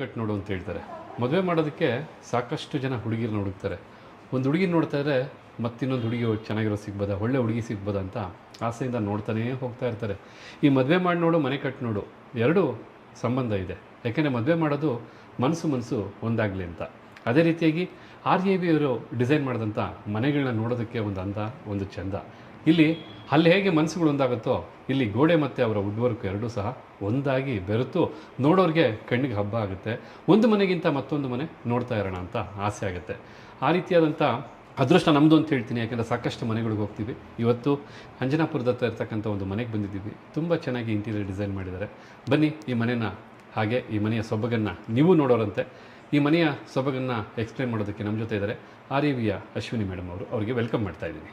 Cut ನೋಡು ಅಂತ ಹೇಳ್ತಾರೆ. ಮದುವೆ ಮಾಡೋದಕ್ಕೆ ಸಾಕಷ್ಟು ಜನ ಹುಡುಗಿರನ್ನ ಹುಡುಕ್ತಾರೆ. ಒಂದು ಹುಡುಗಿ ನೋಡ್ತಾ ಇದ್ರೆ ಮತ್ತಿನ್ನೊಂದು ಹುಡುಗಿ ಚೆನ್ನಾಗಿರೋ ಸಿಗ್ಬೋದಾ, ಒಳ್ಳೆ ಹುಡುಗಿ ಸಿಗ್ಬೋದಾ ಅಂತ ಆಸೆಯಿಂದ ನೋಡ್ತಾನೇ ಹೋಗ್ತಾ ಇರ್ತಾರೆ. ಈ ಮದುವೆ ಮಾಡಿ ನೋಡು, ಮನೆ ಕಟ್ಟಿ ನೋಡು, ಎರಡೂ ಸಂಬಂಧ ಇದೆ. ಯಾಕೆಂದರೆ ಮದುವೆ ಮಾಡೋದು ಮನಸ್ಸು ಮನಸ್ಸು ಒಂದಾಗಲಿ ಅಂತ. ಅದೇ ರೀತಿಯಾಗಿ ಆರ್ ಎ ಬಿ ಅವರು ಡಿಸೈನ್ ಮಾಡಿದಂಥ ಮನೆಗಳನ್ನ ನೋಡೋದಕ್ಕೆ ಒಂದು ಅಂದ, ಒಂದು ಚಂದ. ಇಲ್ಲಿ ಅಲ್ಲಿ ಹೇಗೆ ಮನಸ್ಸುಗಳು ಒಂದಾಗುತ್ತೋ, ಇಲ್ಲಿ ಗೋಡೆ ಮತ್ತು ಅವರ ವುಡ್ ವರ್ಕ್ ಎರಡೂ ಸಹ ಒಂದಾಗಿ ಬೆರೆತು ನೋಡೋರಿಗೆ ಕಣ್ಣಿಗೆ ಹಬ್ಬ ಆಗುತ್ತೆ. ಒಂದು ಮನೆಗಿಂತ ಮತ್ತೊಂದು ಮನೆ ನೋಡ್ತಾ ಇರೋಣ ಅಂತ ಆಸೆ ಆಗುತ್ತೆ. ಆ ರೀತಿಯಾದಂಥ ಅದೃಷ್ಟ ನಮ್ಮದು ಅಂತ ಹೇಳ್ತೀನಿ, ಯಾಕೆಂದರೆ ಸಾಕಷ್ಟು ಮನೆಗಳಿಗೆ ಹೋಗ್ತೀವಿ. ಇವತ್ತು ಅಂಜನಾಪುರದ ಹತ್ರ ಇರ್ತಕ್ಕಂಥ ಒಂದು ಮನೆಗೆ ಬಂದಿದ್ದೀವಿ. ತುಂಬ ಚೆನ್ನಾಗಿ ಇಂಟೀರಿಯರ್ ಡಿಸೈನ್ ಮಾಡಿದ್ದಾರೆ. ಬನ್ನಿ, ಈ ಮನೆನ ಹಾಗೆ, ಈ ಮನೆಯ ಸೊಬಗನ್ನು ನೀವು ನೋಡೋರಂತೆ. ಈ ಮನೆಯ ಸೊಬಗನ್ನು ಎಕ್ಸ್ಪ್ಲೇನ್ ಮಾಡೋದಕ್ಕೆ ನಮ್ಮ ಜೊತೆ ಇದ್ದಾರೆ ಆರ್ ಎ ವಿಯ ಅಶ್ವಿನಿ ಮೇಡಮ್ ಅವರು. ಅವರಿಗೆ ವೆಲ್ಕಮ್ ಮಾಡ್ತಾ ಇದ್ದೀನಿ.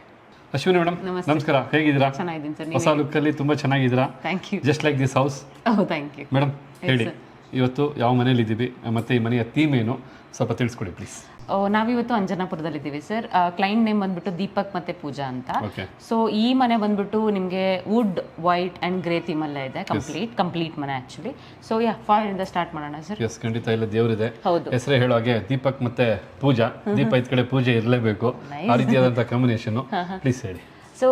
ಅಶ್ವಿನಿ ಮೇಡಮ್ ನಮಸ್ತೆ. ನಮಸ್ಕಾರ. ಹೇಗಿದ್ದೀರಾ? ಚೆನ್ನಾಗಿದ್ದೀನಿ ಸರ್ ಹೊಸ ತುಂಬಾ ಚೆನ್ನಾಗಿದ್ದೀರಾ? Thank you just like this house oh thank you madam ಹೇಳಿ. ಇವತ್ತು ಯಾವ ಮನೇಲಿ ಇದ್ದೀವಿ ಮತ್ತೆ ಈ ಮನೆಯ ಥೀಮ್ ಏನು? ಸ್ವಲ್ಪ ತಿಳಿಸ್ಕೊಡಿ ಪ್ಲೀಸ್ ನಾವಿವತ್ತು ಅಂಜನಾಪುರದಲ್ಲಿದ್ದೀವಿ ಸರ್ ಕ್ಲೈಂಟ್ ನೇಮ್ ಬಂದ್ಬಿಟ್ಟು ದೀಪಕ್ ಮತ್ತೆ ಪೂಜಾ ಅಂತ. ಸೊ ಈ ಮನೆ ಬಂದ್ಬಿಟ್ಟು ನಿಮಗೆ wood white and grey theme ಅಲ್ಲೇ ಇದೆ. ಕಂಪ್ಲೀಟ್ ಕಂಪ್ಲೀಟ್ ಮನೆ ಆಕ್ಚುಲಿ ಸೊ ಯಾ ಫಾರ್ ಇಂದ ಸ್ಟಾರ್ಟ್ ಮಾಡೋಣ ಸರ್ ಎಸ್ ಖಂಡಿತ ಇಲ್ಲ ದೇವರಿದೆ. ಹೌದು. ಹೆಸರೇ ಹೇಳೋ ಹಾಗೆ ದೀಪಕ್ ಮತ್ತೆ ಪೂಜಾ. ದೀಪ ಇದ್ ಕಡೆ ಪೂಜೆ ಇರಲೇಬೇಕು. ಆ ರೀತಿಯಾದಂಥ ಕಾಂಬಿನೇಷನ್ ಪ್ಲೀಸ್ ಹೇಳಿ. ಸೊ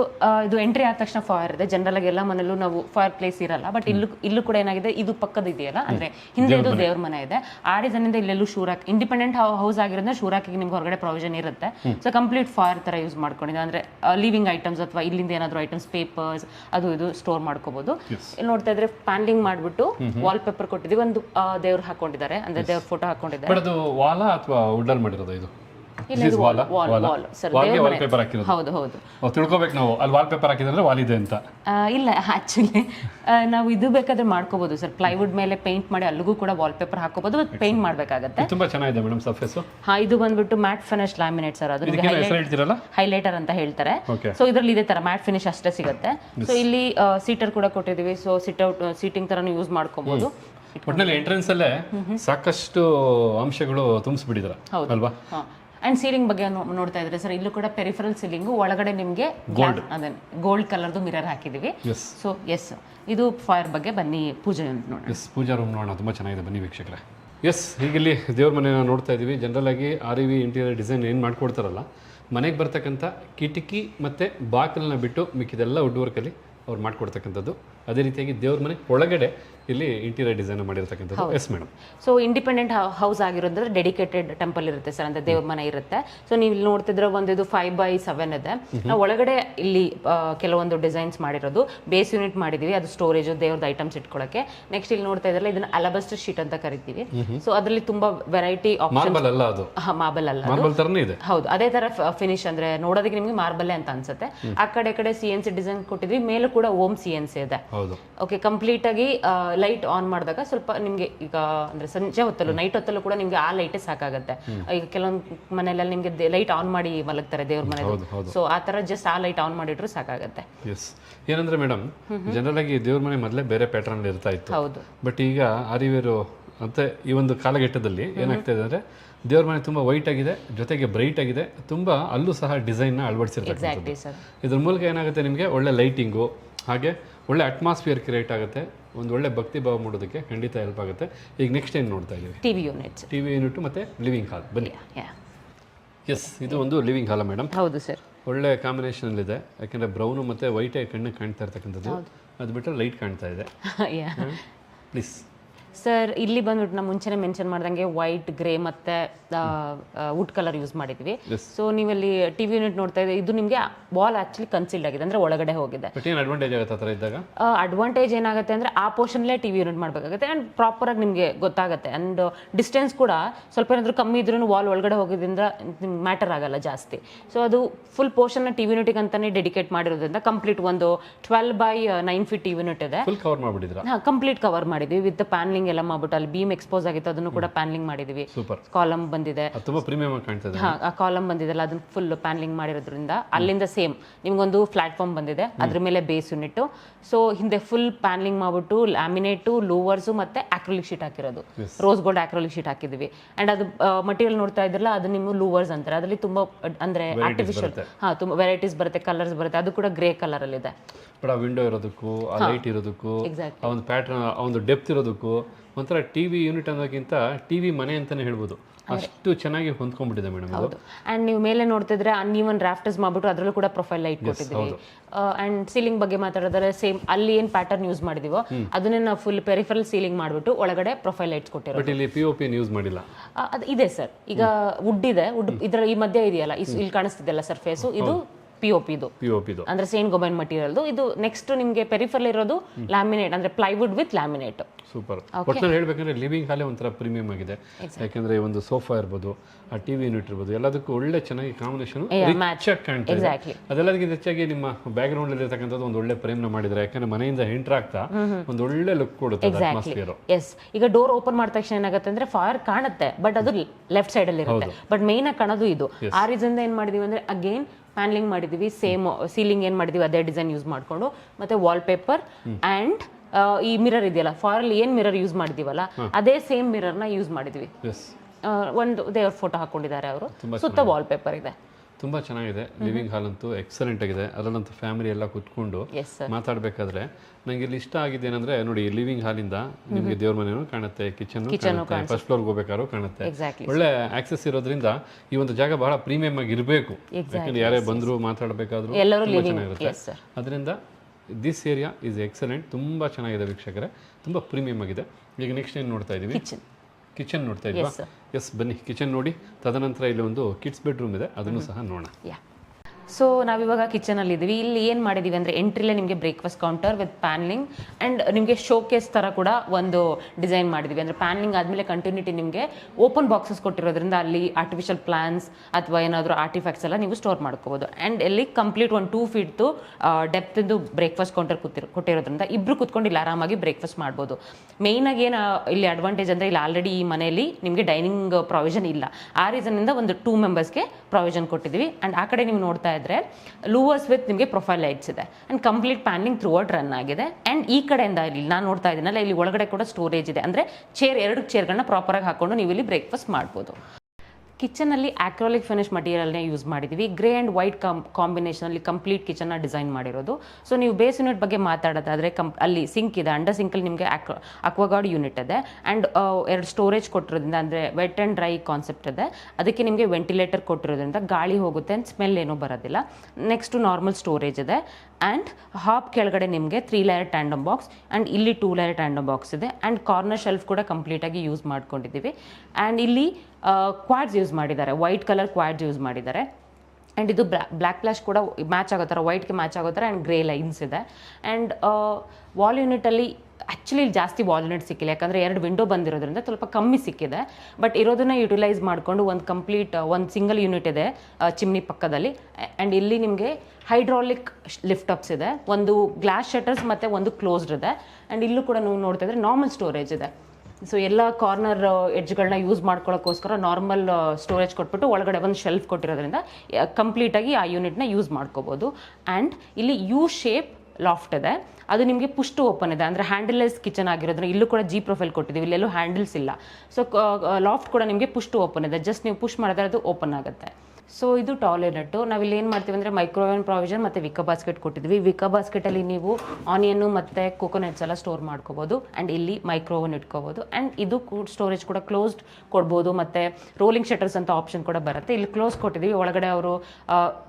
ಇದು ಎಂಟ್ರಿ ಆದ ತಕ್ಷಣ ಫೈರ್ ಇದೆ. ಜನರಲ್ ಆಗಿ ಎಲ್ಲ ಮನೇಲೂ ನಾವು ಫೈರ್ ಪ್ಲೇಸ್ ಇರಲ್ಲ. ಬಟ್ ಇಲ್ಲೂ ಇಲ್ಲೂ ಕೂಡ ಏನಾಗಿದೆ ಇದು ಪಕ್ಕದ ಇದೆಯಲ್ಲ? ಅಂದ್ರೆ ಹಿಂದೆ ಇದು ದೇವ್ರ ಮನೆ ಇದೆ. ಆ ಇಂದ ಇಲ್ಲೆಲ್ಲೂ ಶೂರಾಕ್ ಇಂಡಿಪೆಂಡೆಂಟ್ ಹೌಸ್ ಆಗಿರೋದ್ರಿಂದ ಶೂರಾಕಿಗೆ ನಿಮ್ಗೆ ಹೊರಗಡೆ ಪ್ರಾವಿಷನ್ ಇರುತ್ತೆ. ಸೊ ಕಂಪ್ಲೀಟ್ ಫೈರ್ ತರ ಯೂಸ್ ಮಾಡ್ಕೊಂಡಿದ್ದೆ. ಅಂದ್ರೆ ಲಿವಿಂಗ್ ಐಟಮ್ಸ್ ಅಥವಾ ಇಲ್ಲಿಂದ ಏನಾದ್ರು ಐಟಮ್ಸ್ ಪೇಪರ್ಸ್ ಅದು ಇದು ಸ್ಟೋರ್ ಮಾಡ್ಕೋಬಹುದು ಇಲ್ಲಿ ನೋಡ್ತಾ ಇದ್ರೆ ಪ್ಯಾನ್ಲಿಂಗ್ ಮಾಡ್ಬಿಟ್ಟು ವಾಲ್ ಪೇಪರ್ ಕೊಟ್ಟಿದ್ವಿ ಒಂದು ದೇವ್ರು ಹಾಕೊಂಡಿದ್ದಾರೆ. ಅಂದ್ರೆ ದೇವ್ರ ಫೋಟೋ ಹಾಕೊಂಡಿದ್ದಾರೆ. ಅದು ವಾಲ ಅಥವಾ ಮಾಡಿರೋದು ಇದು? ಆ? ವಾಲ್ ವಾಲ್ ಸರ್ ಹಾಕಿರೋದು. ಹೌದು ಹೌದು. ತಿಳ್ಕೊಬೇಕು ನಾವು. ಅಲ್ಲಿ ವಾಲ್ ಪೇಪರ್ ಹಾಕಿದ್ರೆ ವಾಲ್ ಇದೆ ಅಂತ. ಇಲ್ಲ ಆಕ್ಚುಲಿ ನಾವು ಇದು ಬೇಕಾದ್ರೆ ಮಾಡ್ಕೋಬಹುದು ಸರ್ ಪ್ಲೈವುಡ್ ಮೇಲೆ ಪೇಂಟ್ ಮಾಡಿ ಅಲ್ಲಿಗೂ ಕೂಡ ವಾಲ್ ಪೇಪರ್ ಹಾಕೋಬಹುದು ಪೇಂಟ್ ಮಾಡಬೇಕಾಗತ್ತೆ. ತುಂಬಾ ಚೆನ್ನಾಗಿದೆ ಮೇಡಮ್ ಸರ್ಫೇಸ್ ಹಾ ಇದು ಬಂದ್ಬಿಟ್ಟು ಮ್ಯಾಟ್ ಫಿನಿಶ್ ಲ್ಯಾಮಿನೇಟ್ ಸರ್ ಅದು ಹೈಲೈಟರ್ ಅಂತ ಹೇಳ್ತಾರೆ. ಸೊ ಇದರಲ್ಲಿ ಇದೇ ತರ ಮ್ಯಾಟ್ ಫಿನಿಶ್ ಅಷ್ಟೇ ಸಿಗುತ್ತೆ. ಸೊ ಇಲ್ಲಿ ಸೀಟರ್ ಕೂಡ ಕೊಟ್ಟಿದ್ದೀವಿ. ಸೊ ಸಿಟ್ ಔಟ್ ಸೀಟಿಂಗ್ ತರನು ಯೂಸ್ ಮಾಡ್ಕೋಬಹುದು ಒಟ್ಟಿನಲ್ಲಿ ಎಂಟ್ರೆನ್ಸ್ ಅಲ್ಲೇ ಸಾಕಷ್ಟು ಅಂಶಗಳು ತುಂಬಿಸ್ಬಿಟ್ಟಿದ್ರ ಅಲ್ವಾ? ಅಂಡ್ ಸೀಲಿಂಗ್ ಬಗ್ಗೆ ನೋ- ನೋಡ್ತಾ ಇದ್ರೆ ಸರ್ ಇಲ್ಲೂ ಕೂಡ ಪೆರಿಫರಲ್ ಸೀಲಿಂಗ್ ಒಳಗಡೆ ನಿಮಗೆ ಅದೇ ಗೋಲ್ಡ್ ಕಲರ್ದು ಮಿರರ್ ಹಾಕಿದೀವಿ. ಎಸ್ ಸೊ ಎಸ್ ಇದು ಫೈರ್ ಬಗ್ಗೆ ಬನ್ನಿ ಪೂಜೆ ಅಂತ ನೋಡಿ ಎಸ್ ಪೂಜಾ ರೂಮ್ ನೋಡೋಣ. ತುಂಬ ಚೆನ್ನಾಗಿದೆ. ಬನ್ನಿ ವೀಕ್ಷಕರೇ. ಎಸ್ ಹೀಗಿಲ್ಲಿ ದೇವ್ರ ಮನೆನ ನೋಡ್ತಾ ಇದ್ದೀವಿ. ಜನರಲ್ ಆಗಿ R E V interior design ಏನು ಮಾಡ್ಕೊಡ್ತಾರಲ್ಲ ಮನೆಗೆ ಬರ್ತಕ್ಕಂಥ ಕಿಟಕಿ ಮತ್ತು ಬಾಗಿಲನ್ನ ಬಿಟ್ಟು ಮಿಕ್ಕಿದೆಲ್ಲ ವುಡ್ ವರ್ಕಲ್ಲಿ ಅವ್ರು ಮಾಡ್ಕೊಡ್ತಕ್ಕಂಥದ್ದು. ಅದೇ ರೀತಿಯಾಗಿ ದೇವ್ರ ಮನೆ ಒಳಗಡೆ ಇಲ್ಲಿ ಇಂಟೀರಿಯರ್ ಡಿಸೈನ್ ಮಾಡಿರ್ತಕ್ಕಂಥದ್ದು yes madam so independent house ಆಗಿರೋದ್ರೆ dedicated temple ಇರುತ್ತೆ ಸರ್ ಅಂದ್ರೆ ದೇವ್ರ ಮನೆ ಇರುತ್ತೆ. ಸೊ ನೀವು ಇಲ್ಲಿ ನೋಡ್ತಿದ್ರೆ ಒಂದು ಇದು ಫೈವ್ ಬೈ ಸೆವೆನ್ ಇದೆ. ನಾವು ಒಳಗಡೆ ಇಲ್ಲಿ ಕೆಲವೊಂದು ಡಿಸೈನ್ಸ್ ಮಾಡಿರೋದು. ಬೇಸ್ ಯೂನಿಟ್ ಮಾಡಿದೀವಿ ಅದು ಸ್ಟೋರೇಜ್ ದೇವ್ರದ್ದು ಐಟಮ್ಸ್ ಇಟ್ಕೊಳಕ್ಕೆ. ನೆಕ್ಸ್ಟ್ ಇಲ್ಲಿ ನೋಡ್ತಾ ಇದ್ರಲ್ಲ ಇದನ್ನ ಅಲಬಸ್ಟರ್ ಶೀಟ್ ಅಂತ ಕರಿತೀವಿ. ಸೊ ಅದರಲ್ಲಿ ತುಂಬಾ ವೆರೈಟಿ ಆಪ್ಷನ್ ಮಾರ್ಬಲ್ ಅಲ್ಲ ಅದು. ಅಲ್ಲ ಮಾರ್ಬಲ್ ಥರನೇ ಇದೆ. ಹೌದು. ಅದೇ ತರ ಫಿನಿಶ್ ಅಂದ್ರೆ ನೋಡೋದಕ್ಕೆ ನಿಮಗೆ ಮಾರ್ಬಲ್ ಅಂತ ಅನ್ಸುತ್ತೆ. ಆ ಕಡೆ ಕಡೆ ಸಿ ಎನ್ ಸಿ ಡಿಸೈನ್ ಕೊಟ್ಟಿದ್ವಿ. ಮೇಲೂ ಕೂಡ ಓಮ್ ಸಿ ಎನ್ ಸಿ ಇದೆ. ಓಕೆ ಕಂಪ್ಲೀಟ್ ಆಗಿ ಲೈಟ್ ಆನ್ ಮಾಡಿದಾಗ ಸ್ವಲ್ಪ ನಿಮಗೆ ಈಗ ಅಂದ್ರೆ ಸಂಜೆ ಹೊತ್ತಲ್ಲೂ ನೈಟ್ ಹೊತ್ತಲ್ಲೂ ಕೂಡ ನಿಮಗೆ ಆ ಲೈಟೇ ಸಾಕಾಗುತ್ತೆ. ಈಗ ಕೆಲವೊಂದು ಮನೆಯಲ್ಲಿ ನಿಮಗೆ ಲೈಟ್ ಆನ್ ಮಾಡಿ ಮಲಗ್ತಾರೆ ದೇವ್ರ ಮನೆ ಹೌದು ಹೌದು. ಸೊ ಆ ತರ ಜಸ್ಟ್ ಆ ಲೈಟ್ ಆನ್ ಮಾಡಿಟ್ರು ಸಾಕಾಗುತ್ತೆ. ಎಸ್ ಏನಂದ್ರೆ ಮೇಡಮ್ ಜನರಲ್ ಆಗಿ ದೇವ್ರ ಮನೆ ಮೊದಲೇ ಬೇರೆ ಪ್ಯಾಟರ್ನ್ ಇರ್ತಾ ಇತ್ತು. ಹೌದು. ಬಟ್ ಈಗ ಅರಿವೇರು ಮತ್ತೆ ಈ ಒಂದು ಕಾಲಘಟ್ಟದಲ್ಲಿ ಏನಾಗ್ತಾ ಇದೆ ಅಂದ್ರೆ ದೇವ್ರ ಮನೆ ತುಂಬಾ ವೈಟ್ ಆಗಿದೆ ಜೊತೆಗೆ ಬ್ರೈಟ್ ಆಗಿದೆ ತುಂಬಾ ಅಲ್ಲೂ ಸಹ ಡಿಸೈನ್ನ ಸರ್ ಇದ್ರ ಮೂಲಕ ಏನಾಗುತ್ತೆ ನಿಮಗೆ ಒಳ್ಳೆ ಲೈಟಿಂಗು ಹಾಗೆ ಒಳ್ಳೆ ಅಟ್ಮಾಸ್ಫಿಯರ್ ಕ್ರಿಯೇಟ್ ಆಗುತ್ತೆ. ಒಂದು ಒಳ್ಳೆ ಭಕ್ತಿ ಭಾವ ಮೂಡೋದಕ್ಕೆ ಖಂಡಿತ ಹೆಲ್ಪ್ ಆಗುತ್ತೆ. ಈಗ ನೆಕ್ಸ್ಟ್ ಏನು ನೋಡ್ತಾ ಇದ್ದೀವಿ TV unit T V unit ಮತ್ತು ಲಿವಿಂಗ್ ಹಾಲ್ ಬನ್ನಿ. ಎಸ್ ಇದು ಒಂದು ಲಿವಿಂಗ್ ಹಾಲ ಮೇಡಮ್ ಹೌದು ಸರ್ ಒಳ್ಳೆ ಕಾಂಬಿನೇಷನಲ್ಲಿದೆ ಯಾಕಂದರೆ ಬ್ರೌನು ಮತ್ತು ವೈಟೇ ಕಣ್ಣು ಕಾಣ್ತಾ ಇರ್ತಕ್ಕಂಥದ್ದು. ಅದು ಬಿಟ್ಟರೆ ಲೈಟ್ ಕಾಣ್ತಾ ಇದೆ. ಪ್ಲೀಸ್ ಸರ್ ಇಲ್ಲಿ ಬಂದ್ಬಿಟ್ಟು ನಾವು ಮುಂಚೆನೆ ಮೆನ್ಷನ್ ಮಾಡ್ದಂಗೆ ವೈಟ್ ಗ್ರೇ ಮತ್ತೆ ವುಡ್ ಕಲರ್ ಯೂಸ್ ಮಾಡಿದ್ವಿ. ಸೊ ನೀವಲ್ಲಿ ಟಿವಿ ಯೂನಿಟ್ ನೋಡ್ತಾ ಇದ್ದೀವಿ ಇದು ನಿಮಗೆ ವಾಲ್ ಆಕ್ಚುಲಿ ಕನ್ಸಿಲ್ಡ್ ಆಗಿದೆ. ಅಂದ್ರೆ ಒಳಗಡೆ ಹೋಗಿದೆ. ಅಡ್ವಾಂಟೇಜ್ ಆಗುತ್ತೆ ಆ ಇದ್ದಾಗ? ಅಡ್ವಾಂಟೇಜ್ ಏನಾಗುತ್ತೆ ಅಂದ್ರೆ ಆ ಪೋರ್ಷನ್ಲೇ ಟಿವಿ ಯೂನಿಟ್ ಮಾಡಬೇಕಾಗುತ್ತೆ. ಆ್ಯಂಡ್ ಪ್ರಾಪರಾಗಿ ನಿಮಗೆ ಗೊತ್ತಾಗುತ್ತೆ. ಆ್ಯಂಡ್ ಡಿಸ್ಟೆನ್ಸ್ ಕೂಡ ಸ್ವಲ್ಪ ಏನಾದರೂ ಕಮ್ಮಿ ಇದ್ರೂ ವಾಲ್ ಒಳಗಡೆ ಹೋಗೋದ್ರಿಂದ ಮ್ಯಾಟರ್ ಆಗಲ್ಲ ಜಾಸ್ತಿ. ಸೊ ಅದು ಫುಲ್ ಪೋರ್ಷನ್ನ ಟಿವಿ ಯೂನಿಟಿಗೆ ಅಂತಾನೆ ಡೆಡಿಕೇಟ್ ಮಾಡಿರೋದ್ರಿಂದ ಕಂಪ್ಲೀಟ್ ಒಂದು twelve by nine feet TV unit ಇದೆ. ಕಂಪ್ಲೀಟ್ ಕವರ್ ಮಾಡಿದ್ವಿ ವಿತ್ ಪ್ಯಾನ್ಲಿಂಗ್ ಎಲ್ಲ ಮಾಡ್ಬಿಟ್ಟು ಅಲ್ಲಿ ಬೀಮ್ ಎಕ್ಸ್ಪೋಸ್ ಆಗಿತ್ತು ಅದನ್ನು ಕೂಡ ಪ್ಯಾನಲಿಂಗ್ ಮಾಡಿದೀವಿ. ಸೂಪರ್. ಕಾಲಮ್ ಬಂದಿದೆ. ತುಂಬಾ ಪ್ರೀಮಿಯಂ ಹಾ ಆ ಕಾಲಮ್ ಬಂದಿದೆಲ್ಲ ಅದನ್ನ ಫುಲ್ ಪ್ಯಾನಲಿಂಗ್ ಮಾಡಿರೋದ್ರಿಂದ ಅಲ್ಲಿಂದ ಸೇಮ್. ನಿಮ್ಗೊಂದು ಪ್ಲಾಟ್ಫಾರ್ಮ್ ಬಂದಿದೆ ಅದ್ರ ಮೇಲೆ ಬೇಸ್ ಯೂನಿಟ್. ಸೊ ಹಿಂದೆ ಫುಲ್ ಪ್ಯಾನಲಿಂಗ್ ಮಾಡ್ಬಿಟ್ಟು ಲ್ಯಾಮಿನೇಟು ಲೂವರ್ಸು ಮತ್ತೆ ಆಕ್ರೋಲಿಕ್ ಶೀಟ್ ಹಾಕಿರೋದು. ರೋಸ್ ಗೋಲ್ಡ್ ಆಕ್ರೋಲಿಕ್ ಶೀಟ್ ಹಾಕಿದ್ವಿ. ಅಂಡ್ ಅದು ಮಟೀರಿಯಲ್ ನೋಡ್ತಾ ಇದ್ರಲ್ಲ ಅದು ನಿಮ್ಮ ಲೂವರ್ಸ್ ಅಂತಾರೆ. ಅದರಲ್ಲಿ ತುಂಬಾ ಅಂದ್ರೆ ಆರ್ಟಿಫಿಷಿಯಲ್ ಹಾ ತುಂಬಾ ವೆರೈಟೀಸ್ ಬರುತ್ತೆ ಕಲರ್ಸ್ ಬರುತ್ತೆ. ಅದು ಕೂಡ ಗ್ರೇ ಕಲರ್ ಅಲ್ಲಿ ಇದೆ ಬಟ್ ಆ ವಿಂಡೋ ಇರೋದಕ್ಕೂ ಆ ಲೈಟ್ ಇರೋದಕ್ಕೂ ಆ ಒಂದು ಪ್ಯಾಟರ್ನ್ ಆ ಒಂದು ಡೆಪ್ತ್ ಇರೋದಕ್ಕೂ ಒಂಥರ ಟಿ ವಿ ಯೂನಿಟ್ ಅನ್ನೋಕ್ಕಿಂತ ಟಿ ವಿ ಮನೆ ಅಂತಲೇ ಹೇಳ್ಬೋದು. ಅಷ್ಟು ಚೆನ್ನಾಗಿ ಹೊಂದ್ಕೊಂಡ್ಬಿಟ್ಟಿದೆ ಮೇಡಮ್ ಇದು. ಹೌದು. ಅಂಡ್ ನೀವು ಮೇಲೆ ನೋಡ್ತಿದ್ರೆ ಅನ್ಇವನ್ ರಾಫ್ಟರ್ಸ್ ಮಾಡ್ಬಿಟ್ಟು ಅದರಲ್ಲೂ ಕೂಡ ಪ್ರೊಫೈಲ್ ಲೈಟ್ ಕೊಟ್ಟಿದ್ದೀವಿ ಅಂಡ್ ಸೀಲಿಂಗ್ ಬಗ್ಗೆ ಮಾತಾಡಿದ್ರೆ ಸೇಮ್ ಅಲ್ಲಿ ಏನು ಪ್ಯಾಟರ್ನ್ ಯೂಸ್ ಮಾಡಿದೀವೋ ಅದನ್ನೇ ನಾವು ಫುಲ್ ಪೆರಿಫರಲ್ ಸೀಲಿಂಗ್ ಮಾಡ್ಬಿಟ್ಟು ಒಳಗಡೆ ಪ್ರೊಫೈಲ್ ಲೈಟ್ಸ್ ಕೊಟ್ಟಿರೋದು. ಬಟ್ ಇಲ್ಲಿ ಪಿ ಒ ಪಿ ಯೂಸ್ ಮಾಡಿಲ್ಲ. ಅದು ಇದೆ ಸರ್ ಈಗ ವುಡ್ ಇದೆ ವುಡ್ ಇದರ ಈ ಮಧ್ಯ ಇದೆಯಲ್ಲ ಇಲ್ಲಿ ಕಾಣಿಸ್ತಿದೆಯಲ್ಲ ಸರ್ಫೇಸು ಇದು ಪಿ ಒ ಪಿದು ಪಿ ಒ ಪಿದು ಅಂದ್ರೆ ಸೇನ್ ಗೊಬೈನ್ ಮಟೀರಿಯಲ್ದು ಇದು ನೆಕ್ಸ್ಟ್ ನಿಮಗೆ ಪೆರಿಫಲ್ ಇರೋದು ಲ್ಯಾಮಿನೇಟ್ ಅಂದ್ರೆ ಪ್ಲೈವುಡ್ ವಿತ್ ಲ್ಯಾಮಿನೇಟ್ ಸೂಪರ್ ಒಟ್ಟಿನಲ್ಲಿ ಹೇಳ್ಬೇಕಂದ್ರೆ ಲಿವಿಂಗ್ ಹಾಲೆ ಒಂಥರ ಪ್ರೀಮಿಯಂ ಆಗಿದೆ. ಯಾಕಂದ್ರೆ ಒಂದು ಸೋಫಾ ಇರ್ಬೋದು ಆ ಟಿವಿ ಯೂನಿಟ್ ಇರ್ಬೋದು ಎಲ್ಲದಕ್ಕೂ ಒಳ್ಳೆ ಚೆನ್ನಾಗಿ ಕಾಂಬಿನೇಷನ್ Exactly. ಅದೆಲ್ಲದಕ್ಕಿಂತ ಹೆಚ್ಚಾಗಿ ನಿಮ್ಮ ಬ್ಯಾಕ್ ಗ್ರೌಂಡ್ ಅಲ್ಲಿ ಇರತಕ್ಕಂಥದ್ದು ಒಂದು ಒಳ್ಳೆ ಪ್ರೇಮ್ ಮಾಡಿದ್ರೆ ಯಾಕಂದ್ರೆ ಮನೆಯಿಂದ ಎಂಟರ್ ಆಗ್ತಾ ಒಂದು ಒಳ್ಳೆ ಲುಕ್ ಕೊಡುತ್ತೆ ಎಸ್ ಈಗ ಡೋರ್ ಓಪನ್ ಮಾಡಿದ ತಕ್ಷಣ ಏನಾಗುತ್ತೆ ಅಂದ್ರೆ ಫೈರ್ ಕಾಣುತ್ತೆ ಬಟ್ ಅದು ಲೆಫ್ಟ್ ಸೈಡ್ ಅಲ್ಲಿ ಇರುತ್ತೆ. ಬಟ್ ಮೇನ್ ಆಗಿ ಕಾಣೋದು ಇದು. ಆ ರೀಸನ್ ಏನ್ ಮಾಡಿದೀವಿ ಅಂದ್ರೆ ಅಗೇನ್ ಪ್ಯಾನ್ಲಿಂಗ್ ಮಾಡಿದೀವಿ ಸೇಮ್ ಸೀಲಿಂಗ್ ಏನ್ ಮಾಡಿದೀವಿ ಅದೇ ಡಿಸೈನ್ ಯೂಸ್ ಮಾಡ್ಕೊಂಡು ಮತ್ತೆ ವಾಲ್ ಪೇಪರ್ ಅಂಡ್ ಈ ಮಿರರ್ ಇದೆಯಲ್ಲ ಫಾರ್ ಅಲ್ಲಿ ಏನ್ ಮಿರರ್ ಯೂಸ್ ಮಾಡಿದೀವಲ್ಲ ಅದೇ ಸೇಮ್ ಮಿರರ್ನ ಯೂಸ್ ಮಾಡಿದ್ವಿ. ಒಂದು ದೇವ್ರ ಫೋಟೋ ಹಾಕೊಂಡಿದ್ದಾರೆ ಅವರು. ಸುತ್ತ ವಾಲ್ ಪೇಪರ್ ಇದೆ. ತುಂಬಾ ಚೆನ್ನಾಗಿದೆ. ಲಿವಿಂಗ್ ಹಾಲ್ ಅಂತೂ ಎಕ್ಸಲೆಂಟ್ ಆಗಿದೆ. ಅದರಲ್ಲಂತೂ ಫ್ಯಾಮಿಲಿ ಎಲ್ಲ ಕುತ್ಕೊಂಡು ಮಾತಾಡಬೇಕಾದ್ರೆ ನಂಗೆ ಇಲ್ಲಿ ಇಷ್ಟ ಆಗಿದೆ ಏನಂದ್ರೆ ನೋಡಿ ಲಿವಿಂಗ್ ಹಾಲಿಂದ ನಿಮಗೆ ದೇವ್ರ ಮನೆಯೂ ಕಾಣುತ್ತೆ ಕಿಚನ್ ಫಸ್ಟ್ ಫ್ಲೋರ್ ಹೋಗ್ಬೇಕಾದ್ರೂ ಕಾಣುತ್ತೆ. ಒಳ್ಳೆ ಆಕ್ಸೆಸ್ ಇರೋದ್ರಿಂದ ಈ ಒಂದು ಜಾಗ ಬಹಳ ಪ್ರೀಮಿಯಂ ಆಗಿ ಇರಬೇಕು. ಯಾಕಂದ್ರೆ ಯಾರೇ ಬಂದ್ರು ಮಾತಾಡಬೇಕಾದ್ರು ಚೆನ್ನಾಗಿರುತ್ತೆ. ಅದರಿಂದ ದಿಸ್ ಏರಿಯಾ ಇಸ್ ಎಕ್ಸಲೆಂಟ್ ತುಂಬಾ ಚೆನ್ನಾಗಿದೆ ವೀಕ್ಷಕರೇ. ತುಂಬಾ ಪ್ರೀಮಿಯಂ ಆಗಿದೆ. ಈಗ ನೆಕ್ಸ್ಟ್ ಏನು ನೋಡ್ತಾ ಇದೀವಿ? ಕಿಚನ್ ನೋಡ್ತಾ ಇದೀವಿ. ಎಸ್ ಬನ್ನಿ. ಕಿಚನ್ ನೋಡಿ. ತದನಂತರ ಇಲ್ಲಿ ಒಂದು ಕಿಡ್ಸ್ ಬೆಡ್ರೂಮ್ ಇದೆ. ಅದನ್ನು ಸಹ ನೋಡೋಣ. ಸೊ ನಾವಿವಾಗ ಕಿಚನಲ್ಲಿ ಇದ್ದೀವಿ ಇಲ್ಲಿ ಏನು ಮಾಡಿದೀವಿ ಅಂದರೆ ಎಂಟ್ರಿಲೇ ನಿಮಗೆ breakfast counter with panelling and ನಿಮಗೆ ಶೋಕೇಸ್ ಥರ ಕೂಡ ಒಂದು ಡಿಸೈನ್ ಮಾಡಿದೀವಿ. ಅಂದರೆ ಪ್ಯಾನ್ಲಿಂಗ್ ಆದಮೇಲೆ ಕಂಟಿನ್ಯೂಟಿ ನಿಮಗೆ ಓಪನ್ ಬಾಕ್ಸಸ್ ಕೊಟ್ಟಿರೋದ್ರಿಂದ ಅಲ್ಲಿ ಆರ್ಟಿಫಿಷಿಯಲ್ ಪ್ಲಾನ್ಸ್ ಅಥವಾ ಏನಾದರೂ ಆರ್ಟಿಫ್ಯಾಕ್ಟ್ಸ್ ಎಲ್ಲ ನೀವು ಸ್ಟೋರ್ ಮಾಡ್ಕೋಬೋದು. ಆ್ಯಂಡ್ ಇಲ್ಲಿ ಕಂಪ್ಲೀಟ್ ಒಂದು ಟೂ ಫೀಟ್ದು ಡೆಪ್ತಿಂದು ಬ್ರೇಕ್ಫಾಸ್ಟ್ ಕೌಂಟರ್ ಕೂತಿರೋ ಕೊಟ್ಟಿರೋದ್ರಿಂದ ಇಬ್ಬರು ಕೂತ್ಕೊಂಡು ಇಲ್ಲಿ ಆರಾಮಾಗಿ ಬ್ರೇಕ್ಫಾಸ್ಟ್ ಮಾಡ್ಬೋದು. ಮೇಯ್ನಾಗಿ ಏನು ಇಲ್ಲಿ ಅಡ್ವಾಂಟೇಜ್ ಅಂದರೆ ಇಲ್ಲಿ ಆಲ್ರೆಡಿ ಈ ಮನೆಯಲ್ಲಿ ನಿಮಗೆ ಡೈನಿಂಗ್ ಪ್ರಾವಿಷನ್ ಇಲ್ಲ. ಆ ರೀಸನ್ನಿಂದ ಒಂದು ಟೂ ಮೆಂಬರ್ಸ್ಗೆ ಪ್ರಾವಿಷನ್ ಕೊಟ್ಟಿದ್ದೀವಿ. ಆ್ಯಂಡ್ ಆ ಕಡೆ ನೀವು ನೋಡ್ತಾ ಇದ್ರೆ ಲೂವರ್ಸ್ ವಿತ್ ನಿಮಗೆ ಪ್ರೊಫೈಲ್ ಲೈಟ್ಸ್ ಇದೆ. And complete panelling throughout run ಆಗಿದೆ. ಆ್ಯಂಡ್ ಈ ಕಡೆಯಿಂದ ಇಲ್ಲಿ ನಾನು ನೋಡ್ತಾ ಇದ್ದೀನಲ್ಲ, ಇಲ್ಲಿ ಒಳಗಡೆ ಕೂಡ ಸ್ಟೋರೇಜ್ ಇದೆ. ಅಂದರೆ ಚೇರ್ ಎರಡು ಚೇರ್ಗಳನ್ನ ಪ್ರಾಪರಾಗಿ ಹಾಕೊಂಡು ನೀವು ಇಲ್ಲಿ ಬ್ರೇಕ್ಫಾಸ್ಟ್ ಮಾಡ್ಬೋದು. ಕಿಚನಲ್ಲಿ ಆಕ್ರೋಲಿಕ್ ಫಿನಿಶ್ ಮಟೀರಿಯಲ್ನೇ ಯೂಸ್ ಮಾಡಿದ್ದೀವಿ ಗ್ರೇ ಆ್ಯಂಡ್ ವೈಟ್ ಕಾಮ್ ಕಾಂಬಿನೇಷನಲ್ಲಿ ಕಂಪ್ಲೀಟ್ ಕಿಚನ್ನ ಡಿಸೈನ್ ಮಾಡಿರೋದು. ಸೊ ನೀವು ಬೇಸ್ ಯೂನಿಟ್ ಬಗ್ಗೆ ಮಾತಾಡೋದಾದರೆ ಕಂ ಅಲ್ಲಿ ಸಿಂಕ್ ಇದೆ. ಅಂಡರ್ ಸಿಂಕಲ್ಲಿ ನಿಮಗೆ ಅಕ್ವ ಅಕ್ವಾಗಾರ್ಡ್ ಯೂನಿಟ್ ಇದೆ. ಆ್ಯಂಡ್ ಎರಡು ಸ್ಟೋರೇಜ್ ಕೊಟ್ಟಿರೋದ್ರಿಂದ ಅಂದರೆ ವೆಟ್ ಆ್ಯಂಡ್ ಡ್ರೈ ಕಾನ್ಸೆಪ್ಟ್ ಇದೆ. ಅದಕ್ಕೆ ನಿಮಗೆ ವೆಂಟಿಲೇಟರ್ ಕೊಟ್ಟಿರೋದ್ರಿಂದ ಗಾಳಿ ಹೋಗುತ್ತೆ ಆ್ಯಂಡ್ ಸ್ಮೆಲ್ ಏನೂ ಬರೋದಿಲ್ಲ. ನೆಕ್ಸ್ಟು ನಾರ್ಮಲ್ ಸ್ಟೋರೇಜ್ ಇದೆ. ಆ್ಯಂಡ್ ಹಾಪ್ ಕೆಳಗಡೆ ನಿಮಗೆ three layer tandem box and ಇಲ್ಲಿ ಟೂ ಲೇಯರ್ ಟ್ಯಾಂಡಮ್ ಬಾಕ್ಸ್ ಇದೆ. ಆ್ಯಂಡ್ ಕಾರ್ನರ್ ಶೆಲ್ಫ್ ಕೂಡ ಕಂಪ್ಲೀಟಾಗಿ ಯೂಸ್ ಮಾಡ್ಕೊಂಡಿದ್ದೀವಿ. ಆ್ಯಂಡ್ ಇಲ್ಲಿ ಕ್ವಾಡ್ಸ್ ಯೂಸ್ ಮಾಡಿದ್ದಾರೆ. ವೈಟ್ ಕಲರ್ ಕ್ವಾಡ್ಸ್ ಯೂಸ್ ಮಾಡಿದ್ದಾರೆ. ಆ್ಯಂಡ್ ಇದು ಬ್ಲ್ಯಾಕ್ ಫ್ಲಾಶ್ ಕೂಡ ಮ್ಯಾಚ್ ಆಗೋ ಥರ ವೈಟ್ಗೆ ಮ್ಯಾಚ್ ಆಗೋ ಥರ ಆ್ಯಂಡ್ ಗ್ರೇ ಲೈನ್ಸ್ ಇದೆ. ಆ್ಯಂಡ್ ವಾಲ್ ಯೂನಿಟಲ್ಲಿ ಆ್ಯಕ್ಚುಲಿ ಜಾಸ್ತಿ ವಾಲ್ನೆಟ್ ಸಿಕ್ಕಿಲ್ಲ. ಯಾಕಂದರೆ ಎರಡು ವಿಂಡೋ ಬಂದಿರೋದ್ರಿಂದ ಸ್ವಲ್ಪ ಕಮ್ಮಿ ಸಿಕ್ಕಿದೆ. ಬಟ್ ಇರೋದನ್ನ ಯುಟಿಲೈಸ್ ಮಾಡಿಕೊಂಡು ಒಂದು ಕಂಪ್ಲೀಟ್ ಒಂದು ಸಿಂಗಲ್ ಯೂನಿಟ್ ಇದೆ ಚಿಮ್ನಿ ಪಕ್ಕದಲ್ಲಿ. ಆ್ಯಂಡ್ ಇಲ್ಲಿ ನಿಮಗೆ ಹೈಡ್ರಾಲಿಕ್ ಲಿಫ್ಟ್ ಅಪ್ಸ್ ಇದೆ. ಒಂದು ಗ್ಲಾಸ್ ಶಟರ್ಸ್ ಮತ್ತು ಒಂದು ಕ್ಲೋಸ್ಡ್ ಇದೆ. ಆ್ಯಂಡ್ ಇಲ್ಲೂ ಕೂಡ ನೀವು ನೋಡ್ತಾ ಇದ್ರೆ ನಾರ್ಮಲ್ ಸ್ಟೋರೇಜ್ ಇದೆ. ಸೊ ಎಲ್ಲ ಕಾರ್ನರ್ ಎಡ್ಜ್ಗಳನ್ನ ಯೂಸ್ ಮಾಡ್ಕೊಳ್ಳೋಕ್ಕೋಸ್ಕರ ನಾರ್ಮಲ್ ಸ್ಟೋರೇಜ್ ಕೊಟ್ಬಿಟ್ಟು ಒಳಗಡೆ ಒಂದು ಶೆಲ್ಫ್ ಕೊಟ್ಟಿರೋದ್ರಿಂದ ಕಂಪ್ಲೀಟಾಗಿ ಆ ಯೂನಿಟ್ನ ಯೂಸ್ ಮಾಡ್ಕೋಬೋದು. ಆ್ಯಂಡ್ ಇಲ್ಲಿ ಯು ಶೇಪ್ ಲಾಫ್ಟ್ ಇದೆ. ಅದು ನಿಮಗೆ ಪುಷ್ಟು ಓಪನ್ ಇದೆ. ಅಂದರೆ ಹ್ಯಾಂಡಲ್ಲೆಸ್ ಕಿಚನ್ ಆಗಿರೋದ್ರಿಂದ ಇಲ್ಲೂ ಕೂಡ ಜಿ ಪ್ರೊಫೈಲ್ ಕೊಟ್ಟಿದ್ದೀವಿ. ಇಲ್ಲೆಲ್ಲೂ ಹ್ಯಾಂಡಲ್ಸ್ ಇಲ್ಲ. ಸೊ ಲಾಫ್ಟ್ ಕೂಡ ನಿಮಗೆ ಪುಷ್ಟು ಓಪನ್ ಇದೆ. ಜಸ್ಟ್ ನೀವು ಪುಷ್ ಮಾಡಿದ್ರೆ ಅದು ಓಪನ್ ಆಗುತ್ತೆ. ಸೊ ಇದು ಟಾಯ್ಲೆಟು ನಾವಿಲ್ಲಿ ಏನು ಮಾಡ್ತೀವಿ ಅಂದರೆ ಮೈಕ್ರೋವೇವ್ ಪ್ರಾವಿಷನ್ ಮತ್ತು ವಿಕ ಬಾಸ್ಕೆಟ್ ಕೊಟ್ಟಿದ್ವಿ ವಿಕ ಬಾಸ್ಕೆಟಲ್ಲಿ ನೀವು ಆನಿಯನ್ನು ಮತ್ತು ಕೋಕೋನಟ್ಸ್ ಎಲ್ಲ ಸ್ಟೋರ್ ಮಾಡ್ಕೋಬೋದು. ಆ್ಯಂಡ್ ಇಲ್ಲಿ ಮೈಕ್ರೋವನ್ ಇಟ್ಕೋಬೋದು. ಆ್ಯಂಡ್ ಇದು ಸ್ಟೋರೇಜ್ ಕೂಡ ಕ್ಲೋಸ್ಡ್ ಕೊಡ್ಬೋದು. ಮತ್ತು ರೋಲಿಂಗ್ ಶಟರ್ಸ್ ಅಂತ ಆಪ್ಷನ್ ಕೂಡ ಬರುತ್ತೆ. ಇಲ್ಲಿ ಕ್ಲೋಸ್ ಕೊಟ್ಟಿದ್ದೀವಿ. ಒಳಗಡೆ ಅವರು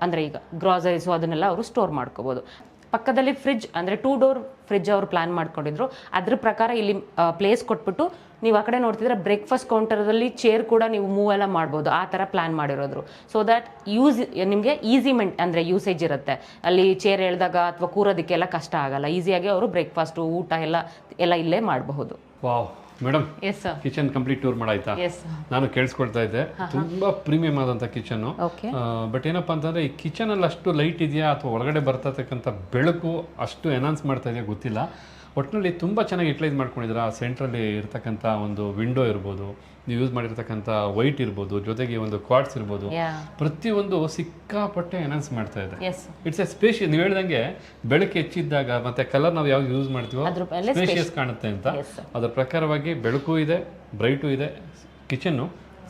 ಅಂದರೆ ಈಗ ಗ್ರಾಸರೀಸು ಅದನ್ನೆಲ್ಲ ಅವರು ಸ್ಟೋರ್ ಮಾಡ್ಕೋಬೋದು. ಪಕ್ಕದಲ್ಲಿ ಫ್ರಿಜ್ ಅಂದರೆ ಟೂ ಡೋರ್ ಫ್ರಿಜ್ ಅವರು ಪ್ಲಾನ್ ಮಾಡ್ಕೊಂಡಿದ್ರು. ಅದ್ರ ಪ್ರಕಾರ ಇಲ್ಲಿ ಪ್ಲೇಸ್ ಕೊಟ್ಬಿಟ್ಟು ನೀವು ಆ ಕಡೆ ನೋಡ್ತಿದ್ರೆ ಬ್ರೇಕ್ಫಾಸ್ಟ್ ಕೌಂಟರಲ್ಲಿ ಚೇರ್ ಕೂಡ ನೀವು ಮೂವ್ ಎಲ್ಲ ಮಾಡ್ಬೋದು. ಆ ಥರ ಪ್ಲಾನ್ ಮಾಡಿರೋದ್ರು. ಸೊ ದ್ಯಾಟ್ ಯೂಸ್ ನಿಮಗೆ ಈಸಿ ಮೆಂಟ್ ಅಂದರೆ ಯೂಸೇಜ್ ಇರುತ್ತೆ. ಅಲ್ಲಿ ಚೇರ್ ಎಳ್ದಾಗ ಅಥವಾ ಕೂರೋದಕ್ಕೆಲ್ಲ ಕಷ್ಟ ಆಗಲ್ಲ. ಈಸಿಯಾಗಿ ಅವರು ಬ್ರೇಕ್ಫಾಸ್ಟು ಊಟ ಎಲ್ಲ ಎಲ್ಲ ಇಲ್ಲೇ ಮಾಡಬಹುದು. Wow madam yes sir kitchen complete tour ಮಾಡಾಯ್ತಾ? Yes ನಾನು ಕೇಳಿಸ್ಕೊಳ್ತಾ ಇದ್ದೆ. ತುಂಬಾ ಪ್ರೀಮಿಯಂ ಆದಂತ ಕಿಚನ್ ಓಕೆ ಬಟ್ ಏನಪ್ಪಾ ಅಂತಂದ್ರೆ ಈ ಕಿಚನ್ ಅಲ್ಲಿ ಅಷ್ಟು ಲೈಟ್ ಇದೆಯಾ ಅಥವಾ ಒಳಗಡೆ ಬರ್ತಕ್ಕಂಥ ಬೆಳಕು ಅಷ್ಟು ಎನಾನ್ಸ್ ಮಾಡ್ತಾ ಇದೆಯಾ ಗೊತ್ತಿಲ್ಲ. ಒಟ್ಟಿನಲ್ಲಿ ತುಂಬ ಚೆನ್ನಾಗಿ ಯುಟಿಲೈಸ್ ಮಾಡ್ಕೊಂಡಿದ್ದೀರಾ? ಆ ಸೆಂಟ್ರಲ್ಲಿ ಇರ್ತಕ್ಕಂಥ ಒಂದು ವಿಂಡೋ ಇರ್ಬೋದು ನೀವು ಯೂಸ್ ಮಾಡಿರ್ತಕ್ಕಂಥ ವೈಟ್ ಇರ್ಬೋದು ಜೊತೆಗೆ ಒಂದು ಕ್ವಾಡ್ಸ್ ಇರ್ಬೋದು. ಪ್ರತಿಯೊಂದು ಸಿಕ್ಕಾಪಟ್ಟೆ ಎನೌನ್ಸ್ ಮಾಡ್ತಾ ಇದೆ. ಇಟ್ಸ್ ಎ ಸ್ಪೇಷಿಯಸ್ ನೀವು ಹೇಳ್ದಂಗೆ ಬೆಳಕು ಹೆಚ್ಚಿದ್ದಾಗ ಮತ್ತೆ ಕಲರ್ ನಾವು ಯಾವಾಗ ಯೂಸ್ ಮಾಡ್ತೀವೋ ಸ್ಪೇಷಿಯಸ್ ಕಾಣುತ್ತೆ ಅಂತ. ಅದರ ಪ್ರಕಾರವಾಗಿ ಬೆಳಕು ಇದೆ ಬ್ರೈಟು ಇದೆ ಕಿಚನ್ನು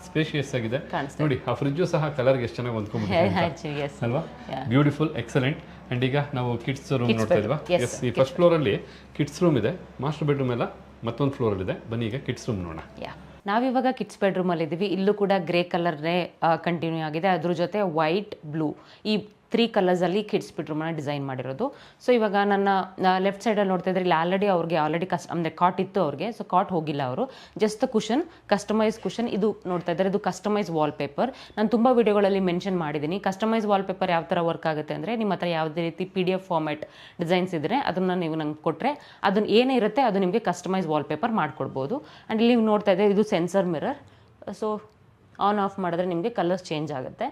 ಸ್ಪೇಷಿಯಸ್ ಆಗಿದೆ. ನೋಡಿ ಆ ಫ್ರಿಜ್ಜು ಸಹ ಕಲರ್ಗೆ ಎಷ್ಟು ಚೆನ್ನಾಗಿ ಹೊಂದ್ಕೊಂಡ್ಬಿಟ್ಟಿದೆ ಅಲ್ವಾ? ಬ್ಯೂಟಿಫುಲ್ ಎಕ್ಸಲೆಂಟ್ ಅಂಡ್ ಈಗ ನಾವು ಕಿಡ್ಸ್ ರೂಮ್ ನೋಡ್ತಾ ಇದ್ವಾ? ಎಸ್ ಈ ಫಸ್ಟ್ ಫ್ಲೋರ್ ಅಲ್ಲಿ ಕಿಡ್ಸ್ ರೂಮ್ ಇದೆ. ಮಾಸ್ಟರ್ ಬೆಡ್ರೂಮ್ ಎಲ್ಲ ಮತ್ತೊಂದು ಫ್ಲೋರ್ ಅಲ್ಲಿ ಫ್ಲೋರಲ್ಲಿದೆ ಬನ್ನಿ ಈಗ ಕಿಡ್ಸ್ ರೂಮ್ ನೋಡೋಣ. ಯಾ ನಾವಿವಾಗ ಕಿಡ್ಸ್ ಬೆಡ್ರೂಮಲ್ಲಿ ಇದ್ದೀವಿ ಇಲ್ಲೂ ಕೂಡ ಗ್ರೇ ಕಲರ್ನೇ ಕಂಟಿನ್ಯೂ ಆಗಿದೆ. ಅದ್ರ ಜೊತೆ ವೈಟ್ ಬ್ಲೂ ಈ ತ್ರೀ ಕಲರ್ಸಲ್ಲಿ ಕಿಡ್ಸ್ ಬೆಡ್ರೂಮನ್ನ ಡಿಸೈನ್ ಮಾಡಿರೋದು. ಸೊ ಇವಾಗ ನನ್ನ ಲೆಫ್ಟ್ ಸೈಡಲ್ಲಿ ನೋಡ್ತಾ ಇದ್ರೆ ಇಲ್ಲಿ ಆಲ್ರೆಡಿ ಅವ್ರಿಗೆ ಆಲ್ರೆಡಿ ಕಸ್ ಅಂದರೆ ಕಾಟ್ ಇತ್ತು ಅವ್ರಿಗೆ. ಸೊ ಕಾಟ್ ಹೋಗಿಲ್ಲ ಅವರು. ಜಸ್ಟ್ ಕುಷನ್ ಕಸ್ಟಮೈಸ್ ಕುಷನ್ ಇದು ನೋಡ್ತಾ ಇದ್ದಾರೆ ಇದು ಕಸ್ಟಮೈಸ್ ವಾಲ್ ಪೇಪರ್ ನಾನು ತುಂಬ ವಿಡಿಯೋಗಳಲ್ಲಿ ಮೆನ್ಷನ್ ಮಾಡಿದ್ದೀನಿ. ಕಸ್ಟಮೈಸ್ ವಾಲ್ ಪೇಪರ್ ಯಾವ ಥರ ವರ್ಕ್ ಆಗುತ್ತೆ ಅಂದರೆ ನಿಮ್ಮ ಹತ್ರ ಯಾವುದೇ ರೀತಿ P D F format designs ಇದ್ದರೆ ಅದನ್ನು ನೀವು ನಂಗೆ ಕೊಟ್ಟರೆ ಅದನ್ನ ಏನೇ ಇರುತ್ತೆ ಅದು ನಿಮಗೆ ಕಸ್ಟಮೈಸ್ ವಾಲ್ ಪೇಪರ್ ಮಾಡಿಕೊಡ್ಬೋದು. ಆ್ಯಂಡ್ ಇಲ್ಲಿ ನೀವು ನೋಡ್ತಾ ಇದ್ದೀರಿ ಇದು sensor mirror so on off ಮಾಡಿದ್ರೆ ನಿಮಗೆ ಕಲರ್ಸ್ ಚೇಂಜ್ ಆಗುತ್ತೆ.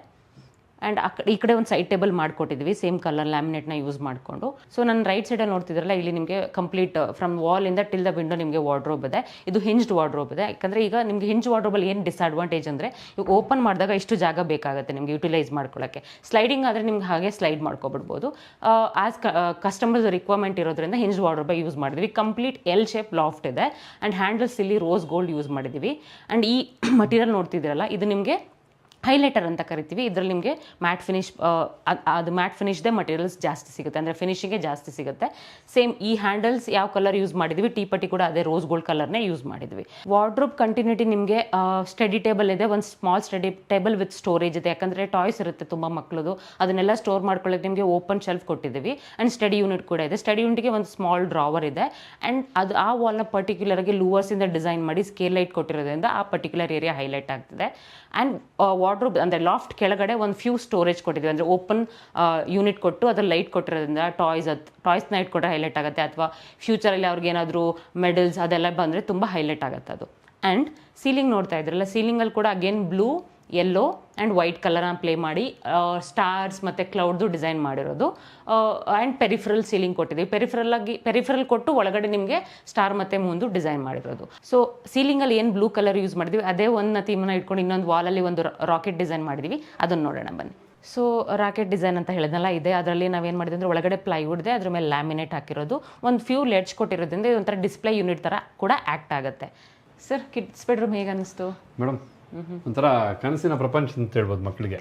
ಆ್ಯಂಡ್ ಆ ಈ ಕಡೆ ಒಂದು ಸೈಡ್ ಟೇಬಲ್ ಮಾಡಿಕೊಟ್ಟಿದ್ವಿ ಸೇಮ್ ಕಲರ್ ಲ್ಯಾಮಿನೇಟ್ನ ಯೂಸ್ ಮಾಡಿಕೊಂಡು. ಸೊ ನಾನು ರೈಟ್ ಸೈಡಲ್ಲಿ ನೋಡ್ತಿದ್ರಲ್ಲ, ಇಲ್ಲಿ ನಿಮಗೆ ಕಂಪ್ಲೀಟ್ ಫ್ರಮ್ ವಾಲಿಂದ ಟಿಲ್ ದ ವಿಂಡೋ ನಿಮಗೆ ವಾರ್ಡ್ರೋಬ್ ಇದೆ. ಇದು ಹಿಂಜ್ಡ್ ವಾರ್ಡ್ರೋಬ್ ಇದೆ. ಯಾಕಂದರೆ ಈಗ ನಿಮಗೆ ಹಿಂಜ್ ವಾರ್ಡ್ರೋಬಲ್ಲಿ ಏನು ಡಿಸ್ಅಡ್ವಾಂಟೇಜ್ ಅಂದರೆ ಇವಾಗ ಓಪನ್ ಮಾಡಿದಾಗ ಇಷ್ಟು ಜಾಗ ಬೇಕಾಗುತ್ತೆ ನಿಮಗೆ ಯುಟಿಲೈಸ್ ಮಾಡ್ಕೊಳ್ಳೋಕ್ಕೆ ಸ್ಲೈಡಿಂಗ್ ಆದರೆ ನಿಮ್ಗೆ ಹಾಗೆ ಸ್ಲೈಡ್ ಮಾಡ್ಕೊಬಿಡ್ಬೋದು. ಆಸ್ ಕಸ್ಟಮರ್ಸ್ ರಿಕ್ವೈರ್ಮೆಂಟ್ ಇರೋದ್ರಿಂದ ಹಿಂಜ್ ವಾರ್ಡ್ರೋಬ ಯೂಸ್ ಮಾಡಿದ್ವಿ. ಕಂಪ್ಲೀಟ್ ಎಲ್ ಶೇಪ್ ಲಾಫ್ಟ್ ಇದೆ. ಆ್ಯಂಡ್ ಹ್ಯಾಂಡಲ್ಸ್ ಇಲ್ಲಿ ರೋಸ್ ಗೋಲ್ಡ್ ಯೂಸ್ ಮಾಡಿದ್ದೀವಿ ಆ್ಯಂಡ್ ಈ ಮಟೀರಿಯಲ್ ನೋಡ್ತಿದ್ದೀರಲ್ಲ, ಇದು ನಿಮಗೆ ಹೈಲೈಟರ್ ಅಂತ ಕರಿತೀವಿ. ಇದರಲ್ಲಿ ನಿಮಗೆ ಮ್ಯಾಟ್ ಫಿನಿಶ್ ಅದು ಮ್ಯಾಟ್ ಫಿನಿಶ್ದೇ ಮಟೀರಿಯಲ್ಸ್ ಜಾಸ್ತಿ ಸಿಗುತ್ತೆ. ಅಂದರೆ ಫಿನಿಶಿಂಗೇ ಜಾಸ್ತಿ ಸಿಗುತ್ತೆ. ಸೇಮ್ ಈ ಹ್ಯಾಂಡಲ್ಸ್ ಯಾವ ಕಲರ್ ಯೂಸ್ ಮಾಡಿದ್ವಿ ಟೀ ಪಟ್ಟಿ ಕೂಡ ಅದೇ ರೋಸ್ ಗೋಲ್ಡ್ ಕಲರ್ನೇ ಯೂಸ್ ಮಾಡಿದ್ವಿ. ವಾರ್ಡ್ರೋಬ್ ಕಂಟಿನ್ಯೂಟಿ ನಿಮಗೆ ಸ್ಟಡಿ ಟೇಬಲ್ ಇದೆ. ಒಂದು small study table with storage ಇದೆ. ಯಾಕಂದರೆ ಟಾಯ್ಸ್ ಇರುತ್ತೆ ತುಂಬ ಮಕ್ಕಳದು ಅದನ್ನೆಲ್ಲ ಸ್ಟೋರ್ ಮಾಡ್ಕೊಳ್ಳೋಕೆ ನಿಮಗೆ ಓಪನ್ ಶೆಲ್ಫ್ ಕೊಟ್ಟಿದ್ದೀವಿ. ಆ್ಯಂಡ್ ಸ್ಟಡಿ ಯೂನಿಟ್ ಕೂಡ ಇದೆ. ಸ್ಟಡಿ ಯೂನಿಟ್ಗೆ ಒಂದು ಸ್ಮಾಲ್ ಡ್ರಾವರ್ ಇದೆ. ಆ್ಯಂಡ್ ಅದು ಆ ವಾಲ್ನ ಪರ್ಟಿಕ್ಯುಲರ್ಗೆ ಲೂವರ್ಸಿಂದ ಡಿಸೈನ್ ಮಾಡಿ ಸ್ಕೇಲ್ ಲೈಟ್ ಕೊಟ್ಟಿರೋದ್ರಿಂದ ಆ ಪರ್ಟಿಕ್ಯುಲರ್ ಏರಿಯಾ ಹೈಲೈಟ್ ಆಗ್ತಿದೆ. ಆ್ಯಂಡ್ ವಾರ್ಡ್ರೋಬ್ ಅಂದರೆ ಲಾಫ್ಟ್ ಕೆಳಗಡೆ ಒಂದು ಫ್ಯೂ ಸ್ಟೋರೇಜ್ ಕೊಟ್ಟಿದ್ವಿ. ಅಂದರೆ ಓಪನ್ ಯೂನಿಟ್ ಕೊಟ್ಟು ಅದ್ರ ಲೈಟ್ ಕೊಟ್ಟಿರೋದ್ರಿಂದ ಟಾಯ್ಸ್ ಅದು ಟಾಯ್ಸ್ನ ಇಟ್ಕೊಟ್ರೆ ಹೈಲೈಟ್ ಆಗುತ್ತೆ. ಅಥವಾ ಫ್ಯೂಚರಲ್ಲಿ ಅವ್ರಿಗೆ ಏನಾದರೂ ಮೆಡಲ್ಸ್ ಅದೆಲ್ಲ ಬಂದರೆ ತುಂಬ ಹೈಲೈಟ್ ಆಗುತ್ತೆ ಅದು. ಆ್ಯಂಡ್ ಸೀಲಿಂಗ್ ನೋಡ್ತಾ ಇದ್ರಲ್ಲ ಸೀಲಿಂಗಲ್ಲಿ ಕೂಡ again blue yellow and white ಕಲರ್ನ ಪ್ಲೇ ಮಾಡಿ ಸ್ಟಾರ್ಸ್ ಮತ್ತು ಕ್ಲೌಡ್ದು ಡಿಸೈನ್ ಮಾಡಿರೋದು. ಆ್ಯಂಡ್ ಪೆರಿಫ್ರಲ್ ಸೀಲಿಂಗ್ ಕೊಟ್ಟಿದ್ದೀವಿ. ಪೆರಿಫರಲ್ ಆಗಿ ಪೆರಿಫ್ರಲ್ ಕೊಟ್ಟು ಒಳಗಡೆ ನಿಮಗೆ ಸ್ಟಾರ್ ಮತ್ತು ಮುಂದು ಡಿಸೈನ್ ಮಾಡಿರೋದು. ಸೊ ಸೀಲಿಂಗಲ್ಲಿ ಏನು ಬ್ಲೂ ಕಲರ್ ಯೂಸ್ ಮಾಡಿದ್ವಿ ಅದೇ ಒಂದು ಥೀಮನ್ನ ಇಟ್ಕೊಂಡು ಇನ್ನೊಂದು ವಾಲಲ್ಲಿ ಒಂದು ರಾಕೆಟ್ ಡಿಸೈನ್ ಮಾಡಿದ್ವಿ ಅದನ್ನು ನೋಡೋಣ ಬನ್ನಿ. ಸೊ ರಾಕೆಟ್ ಡಿಸೈನ್ ಅಂತ ಹೇಳಿದ್ನಲ್ಲ, ಇದೆ. ಅದರಲ್ಲಿ ನಾವೇನು ಮಾಡಿದ್ವಿ ಅಂದರೆ ಒಳಗಡೆ ಪ್ಲೈವುಡ್ ಇದೆ, ಅದ್ರ ಮೇಲೆ ಲ್ಯಾಮಿನೇಟ್ ಹಾಕಿರೋದು. ಒಂದು ಫ್ಯೂ ಲೆಡ್ಸ್ ಕೊಟ್ಟಿರೋದ್ರಿಂದ ಇದೊಂಥರ ಡಿಸ್ಪ್ಲೇ ಯೂನಿಟ್ ಥರ ಕೂಡ ಆ್ಯಕ್ಟ್ ಆಗುತ್ತೆ. ಸರ್ ಕಿಡ್ಸ್ ಬೆಡ್ರೂಮ್ ಹೇಗೆ ಅನ್ನಿಸ್ತು? ಮೇಡಮ್ ಒಂಥರ ಕನಸಿನ ಪ್ರಪಂಚ ಅಂತ ಹೇಳ್ಬೋದು ಮಕ್ಕಳಿಗೆ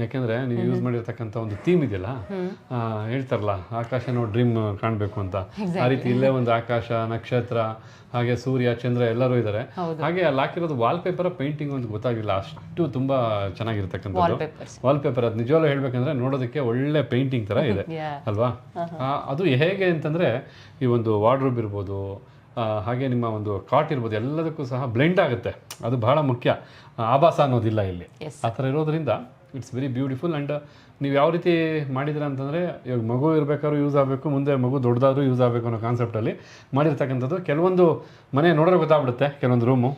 ಯಾಕೆಂದ್ರೆ ನೀವು ಯೂಸ್ ಮಾಡಿರ್ತಕ್ಕಂಥ ಒಂದು ಥೀಮ್ ಇದೆಯಲ್ಲ ಹೇಳ್ತಾರಲ್ಲ ಆಕಾಶ ನೋಡಿ ಡ್ರೀಮ್ ಕಾಣಬೇಕು ಅಂತ. ಆ ರೀತಿ ಇಲ್ಲೇ ಒಂದು ಆಕಾಶ ನಕ್ಷತ್ರ ಹಾಗೆ ಸೂರ್ಯ ಚಂದ್ರ ಎಲ್ಲರೂ ಇದ್ದಾರೆ ಹಾಗೆ ಅಲ್ಲಿ ಹಾಕಿರೋದು ವಾಲ್ ಪೇಪರ್ ಪೇಂಟಿಂಗ್ ಒಂದು ಗೊತ್ತಾಗಿಲ್ಲ ಅಷ್ಟು ತುಂಬಾ ಚೆನ್ನಾಗಿರ್ತಕ್ಕಂಥದ್ದು. ವಾಲ್ ಪೇಪರ್ ಅದು ನಿಜವಾಗ್ಲೂ ಹೇಳ್ಬೇಕಂದ್ರೆ ನೋಡೋದಕ್ಕೆ ಒಳ್ಳೆ ಪೇಂಟಿಂಗ್ ತರ ಇದೆ. ಅಲ್ವಾ? ಅದು ಹೇಗೆ ಅಂತಂದ್ರೆ ಈ ಒಂದು ವಾರ್ಡ್ರೂಬ್ ಇರ್ಬೋದು ಹಾಗೆ ನಿಮ್ಮ ಒಂದು ಕಾಟ್ ಇರ್ಬೋದು ಎಲ್ಲದಕ್ಕೂ ಸಹ ಬ್ಲೆಂಡ್ ಆಗುತ್ತೆ. ಅದು ಬಹಳ ಮುಖ್ಯ. ಆಭಾಸ ಅನ್ನೋದಿಲ್ಲ ಇಲ್ಲಿ. ಆ ಥರ ಇರೋದ್ರಿಂದ ಇಟ್ಸ್ ವೆರಿ ಬ್ಯೂಟಿಫುಲ್ ಆ್ಯಂಡ್ ನೀವು ಯಾವ ರೀತಿ ಮಾಡಿದ್ರ ಅಂತಂದರೆ ಇವಾಗ ಮಗು ಇರಬೇಕಾದ್ರು ಯೂಸ್ ಆಗಬೇಕು ಮುಂದೆ ಮಗು ದೊಡ್ಡದಾದ್ರೂ ಯೂಸ್ ಆಗಬೇಕು ಅನ್ನೋ ಕಾನ್ಸೆಪ್ಟಲ್ಲಿ ಮಾಡಿರ್ತಕ್ಕಂಥದ್ದು. ಕೆಲವೊಂದು ಮನೆ ನೋಡಿದ್ರೆ ಗೊತ್ತಾಗ್ಬಿಡುತ್ತೆ ಕೆಲವೊಂದು ರೂಮು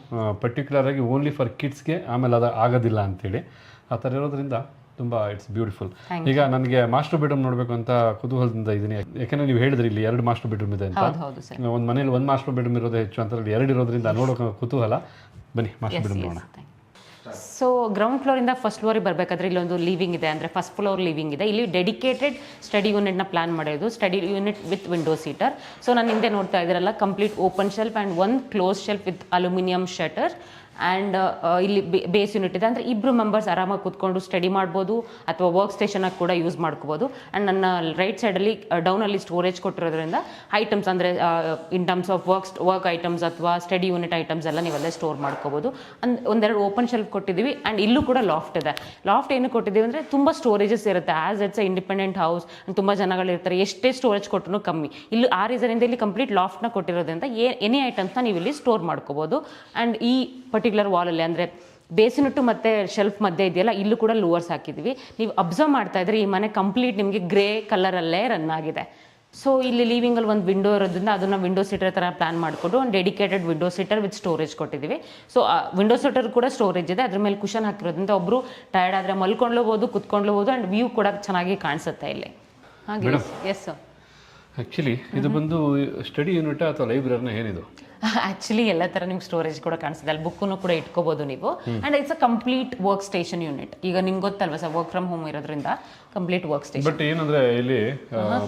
ಪರ್ಟಿಕ್ಯುಲರ್ ಆಗಿ ಓನ್ಲಿ ಫಾರ್ ಕಿಡ್ಸ್ಗೆ ಆಮೇಲೆ ಅದು ಆಗೋದಿಲ್ಲ ಅಂತೇಳಿ. ಆ ಥರ ಇರೋದ್ರಿಂದ ತುಂಬ ಇಟ್ಸ್ ಬ್ಯೂಟಿಫುಲ್ ಈಗ ನನಗೆ ಮಾಸ್ಟರ್ ಬೆಡ್ರೂಮ್ ನೋಡಬೇಕು ಅಂತ ಕುತೂಹಲದಿಂದ ಇದ್ದೀನಿ. ಯಾಕಂದ್ರೆ ನೀವು ಹೇಳಿದ್ರಿ ಇಲ್ಲಿ ಎರಡು ಮಾಸ್ಟರ್ ಬೆಡ್ರೂಮ್ ಇದೆ ಅಂತ. ಒಂದು ಮನೇಲಿ ಒಂದು ಮಾಸ್ಟರ್ ಬೆಡ್ರೂಮ್ ಇರೋದು ಹೆಚ್ಚು ಅಂತ ಎರಡು ಇರೋದ್ರಿಂದ ನೋಡೋಕೆ ಕುತೂಹಲ. ಬನ್ನಿ ಮಾಸ್ಟರ್ ಬೆಡ್ರೂಮ್ ನೋಡೋಣ. ಸೊ ಗ್ರೌಂಡ್ ಫ್ಲೋರ್ ಇಂದ ಫಸ್ಟ್ ಫ್ಲೋರಿಗೆ ಬರಬೇಕಾದ್ರೆ ಇಲ್ಲೊಂದು ಲಿವಿಂಗ್ ಇದೆ. ಅಂದ್ರೆ ಫಸ್ಟ್ ಫ್ಲೋರ್ ಲಿವಿಂಗ್ ಇದೆ. ಇಲ್ಲಿ ಡೆಡಿಕೇಟೆಡ್ ಸ್ಟಡಿ ಯೂನಿಟ್ನ ಪ್ಲಾನ್ ಮಾಡಿರೋದು. Study unit with window seater so ನಾನು ಹಿಂದೆ ನೋಡ್ತಾ ಇದ್ದೀರಲ್ಲ complete open shelf and one close shelf with aluminium shutter and ಇಲ್ಲಿ ಬೇಸ್ ಯೂನಿಟ್ ಇದೆ. ಅಂದರೆ ಇಬ್ಬರು ಮೆಂಬರ್ಸ್ ಆರಾಮಾಗಿ ಕೂತ್ಕೊಂಡು ಸ್ಟಡಿ ಮಾಡ್ಬೋದು ಅಥವಾ ವರ್ಕ್ ಸ್ಟೇಷನಾಗಿ ಕೂಡ ಯೂಸ್ ಮಾಡ್ಕೋಬೋದು. ಆ್ಯಂಡ್ ನನ್ನ ರೈಟ್ ಸೈಡಲ್ಲಿ ಡೌನಲ್ಲಿ ಸ್ಟೋರೇಜ್ ಕೊಟ್ಟಿರೋದ್ರಿಂದ ಐಟಮ್ಸ್ ಅಂದರೆ in terms of work work items ಅಥವಾ ಸ್ಟಡಿ ಯೂನಿಟ್ ಐಟಮ್ಸ್ ಎಲ್ಲ ನೀವಲ್ಲೇ ಸ್ಟೋರ್ ಮಾಡ್ಕೋಬೋದು. ಅಂದ್, ಒಂದೆರಡು ಓಪನ್ ಶೆಲ್ಫ್ ಕೊಟ್ಟಿದ್ದೀವಿ ಆ್ಯಂಡ್ ಇಲ್ಲೂ ಕೂಡ ಲಾಫ್ಟ್ ಇದೆ. ಲಾಫ್ಟ್ ಏನು ಕೊಟ್ಟಿದ್ದೀವಿ ಅಂದರೆ ತುಂಬ ಸ್ಟೋರೇಜಸ್ ಇರುತ್ತೆ. As it's a independent house ತುಂಬ ಜನಗಳಿರ್ತಾರೆ ಎಷ್ಟೇ ಸ್ಟೋರೇಜ್ ಕೊಟ್ಟರು ಕಮ್ಮಿ. ಇಲ್ಲಿ ಆ ರೀಸನಿಂದ ಇಲ್ಲಿ ಕಂಪ್ಲೀಟ್ ಲಾಫ್ಟ್ನ ಕೊಟ್ಟಿರೋದ್ರಿಂದ ಏ ಎನಿ ಐಟಮ್ಸ್ನ ನೀವು ಇಲ್ಲಿ ಸ್ಟೋರ್ ಮಾಡ್ಕೋಬೋದು. ಆ್ಯಂಡ್ ಈ ವಾಲಲ್ಲಿ ಅಂದರೆ ಬೇಸಿನಿಟ್ಟು ಮತ್ತು ಶೆಲ್ಫ್ ಮಧ್ಯೆ ಇದೆಯಲ್ಲ ಇಲ್ಲೂ ಕೂಡ ಲೂವರ್ಸ್ ಹಾಕಿದ್ವಿ. ನೀವು ಅಬ್ಸರ್ವ್ ಮಾಡ್ತಾ ಇದ್ರೆ ಈ ಮನೆ ಕಂಪ್ಲೀಟ್ ನಿಮಗೆ ಗ್ರೇ ಕಲರಲ್ಲೇ ರನ್ ಆಗಿದೆ. ಸೊ ಇಲ್ಲಿ ಲೀವಿಂಗಲ್ಲಿ ಒಂದು ವಿಂಡೋ ಇರೋದ್ರಿಂದ ಅದನ್ನು ವಿಂಡೋ ಸೀಟರ್ ಥರ ಪ್ಲಾನ್ ಮಾಡಿಕೊಂಡು ಒಂದು dedicated window seater with storage ಕೊಟ್ಟಿದ್ದೀವಿ ಸೊ ವಿಂಡೋ ಸೀಟರ್ ಕೂಡ ಸ್ಟೋರೇಜ್ ಇದೆ. ಅದ್ರ ಮೇಲೆ ಕುಷನ್ ಹಾಕಿರೋದ್ರಿಂದ ಒಬ್ಬರು ಟಯರ್ಡ್ ಆದರೆ ಮಲ್ಕೊಂಡ್ಲೋಬೋದು ಕುತ್ಕೊಂಡ್ಲೋಬೋದು ಆ್ಯಂಡ್ ವ್ಯೂ ಕೂಡ ಚೆನ್ನಾಗಿ ಕಾಣಿಸುತ್ತೆ ಇಲ್ಲಿ. ಹಾಗೆ ಎಸ್ ಸರ್ ಆ್ಯಕ್ಚುಲಿ ಇದು ಬಂದು ಸ್ಟಡಿ ಯೂನಿಟ್ ಅಥವಾ ಲೈಬ್ರರಿನ ಏನಿದು? ಆ್ಯಕ್ಚುಲಿ ಎಲ್ಲ ಥರ ನಿಮ್ಗೆ ಸ್ಟೋರೇಜ್ ಕೂಡ ಕಾಣಿಸುತ್ತೆ ಅಲ್ಲಿ ಬುಕ್ಕನ್ನು ಕೂಡ ಇಟ್ಕೋಬೋದು ನೀವು. And it's a complete work station unit ಈಗ ನಿಮ್ಗೆ ಗೊತ್ತಲ್ವಾ ಸರ್ ವರ್ಕ್ ಫ್ರಮ್ ಹೋಮ್ ಇರೋದ್ರಿಂದ ಕಂಪ್ಲೀಟ್ ವರ್ಕ್ ಸ್ಟೇಷನ್ ಬಟ್ ಏನಂದ್ರೆ ಇಲ್ಲಿ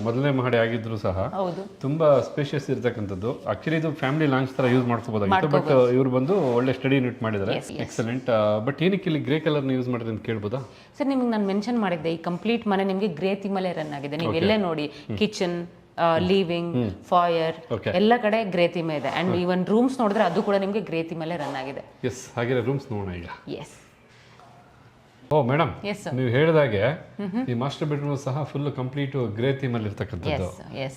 ಮೊದಲನೇ ಮಹಡಿ ಆಗಿದ್ರು ಸಹ ಹೌದು. ತುಂಬಾ ಸ್ಪೇಷಿಯಸ್ ಇರತಕ್ಕಂಥದ್ದು. ಆಕ್ಚುಲಿ ಇದು ಫ್ಯಾಮಿಲಿ ಲಾಂಚ್ ತರ ಯೂಸ್ ಮಾಡ್ಕೋಬಹುದಾಗಿತ್ತು ಬಟ್ ಇವ್ರು ಬಂದು ಒಳ್ಳೆ ಸ್ಟಡಿ ಯೂನಿಟ್ ಮಾಡಿದ್ದಾರೆ. ಎಕ್ಸಲೆಂಟ್ ಬಟ್ ಏನಕ್ಕೆ ಇಲ್ಲಿ ಗ್ರೇ ಕಲರ್ ಯೂಸ್ ಮಾಡಿದ್ರೆ ಅಂತ ಕೇಳ್ಬೋದಾ? ಸರ್ ನಿಮ್ಗೆ ನಾನು ಮೆನ್ಷನ್ ಮಾಡಿದ್ದೆ ಈ ಕಂಪ್ಲೀಟ್ ಮನೆ ನಿಮಗೆ ಗ್ರೇ ತಿಮಲೆ ರನ್ ಆಗಿದೆ. ನೀವು ಎಲ್ಲೇ ನೋಡಿ ಕಿಚನ್ ಲೀವಿಂಗ್ ಫಾಯರ್ ಎಲ್ಲ ಕಡೆ ಗ್ರೇತಿಮೆ ಇದೆ. ಅಂಡ್ ಈವನ್ ರೂಮ್ಸ್ ನೋಡಿದ್ರೆ ಅದು ಕೂಡ ನಿಮಗೆ ಗ್ರೇತಿ ಮೇಲೆ ರನ್ ಆಗಿದೆ. ಎಸ್ ಹಾಗೆ ರೂಮ್ಸ್ ನೋಡೋಣ ಈಗ. ಎಸ್ ಓ ಮೇಡಮ್ ನೀವು ಹೇಳಿದಾಗೆ ಈ ಮಾಸ್ಟರ್ ಬೆಡ್ರೂಮ್ ಸಹ ಫುಲ್ ಕಂಪ್ಲೀಟ್ ಗ್ರೇ ಥೀಮ್ ಅಲ್ಲಿ ಇರ್ತಕ್ಕಂಥದ್ದು.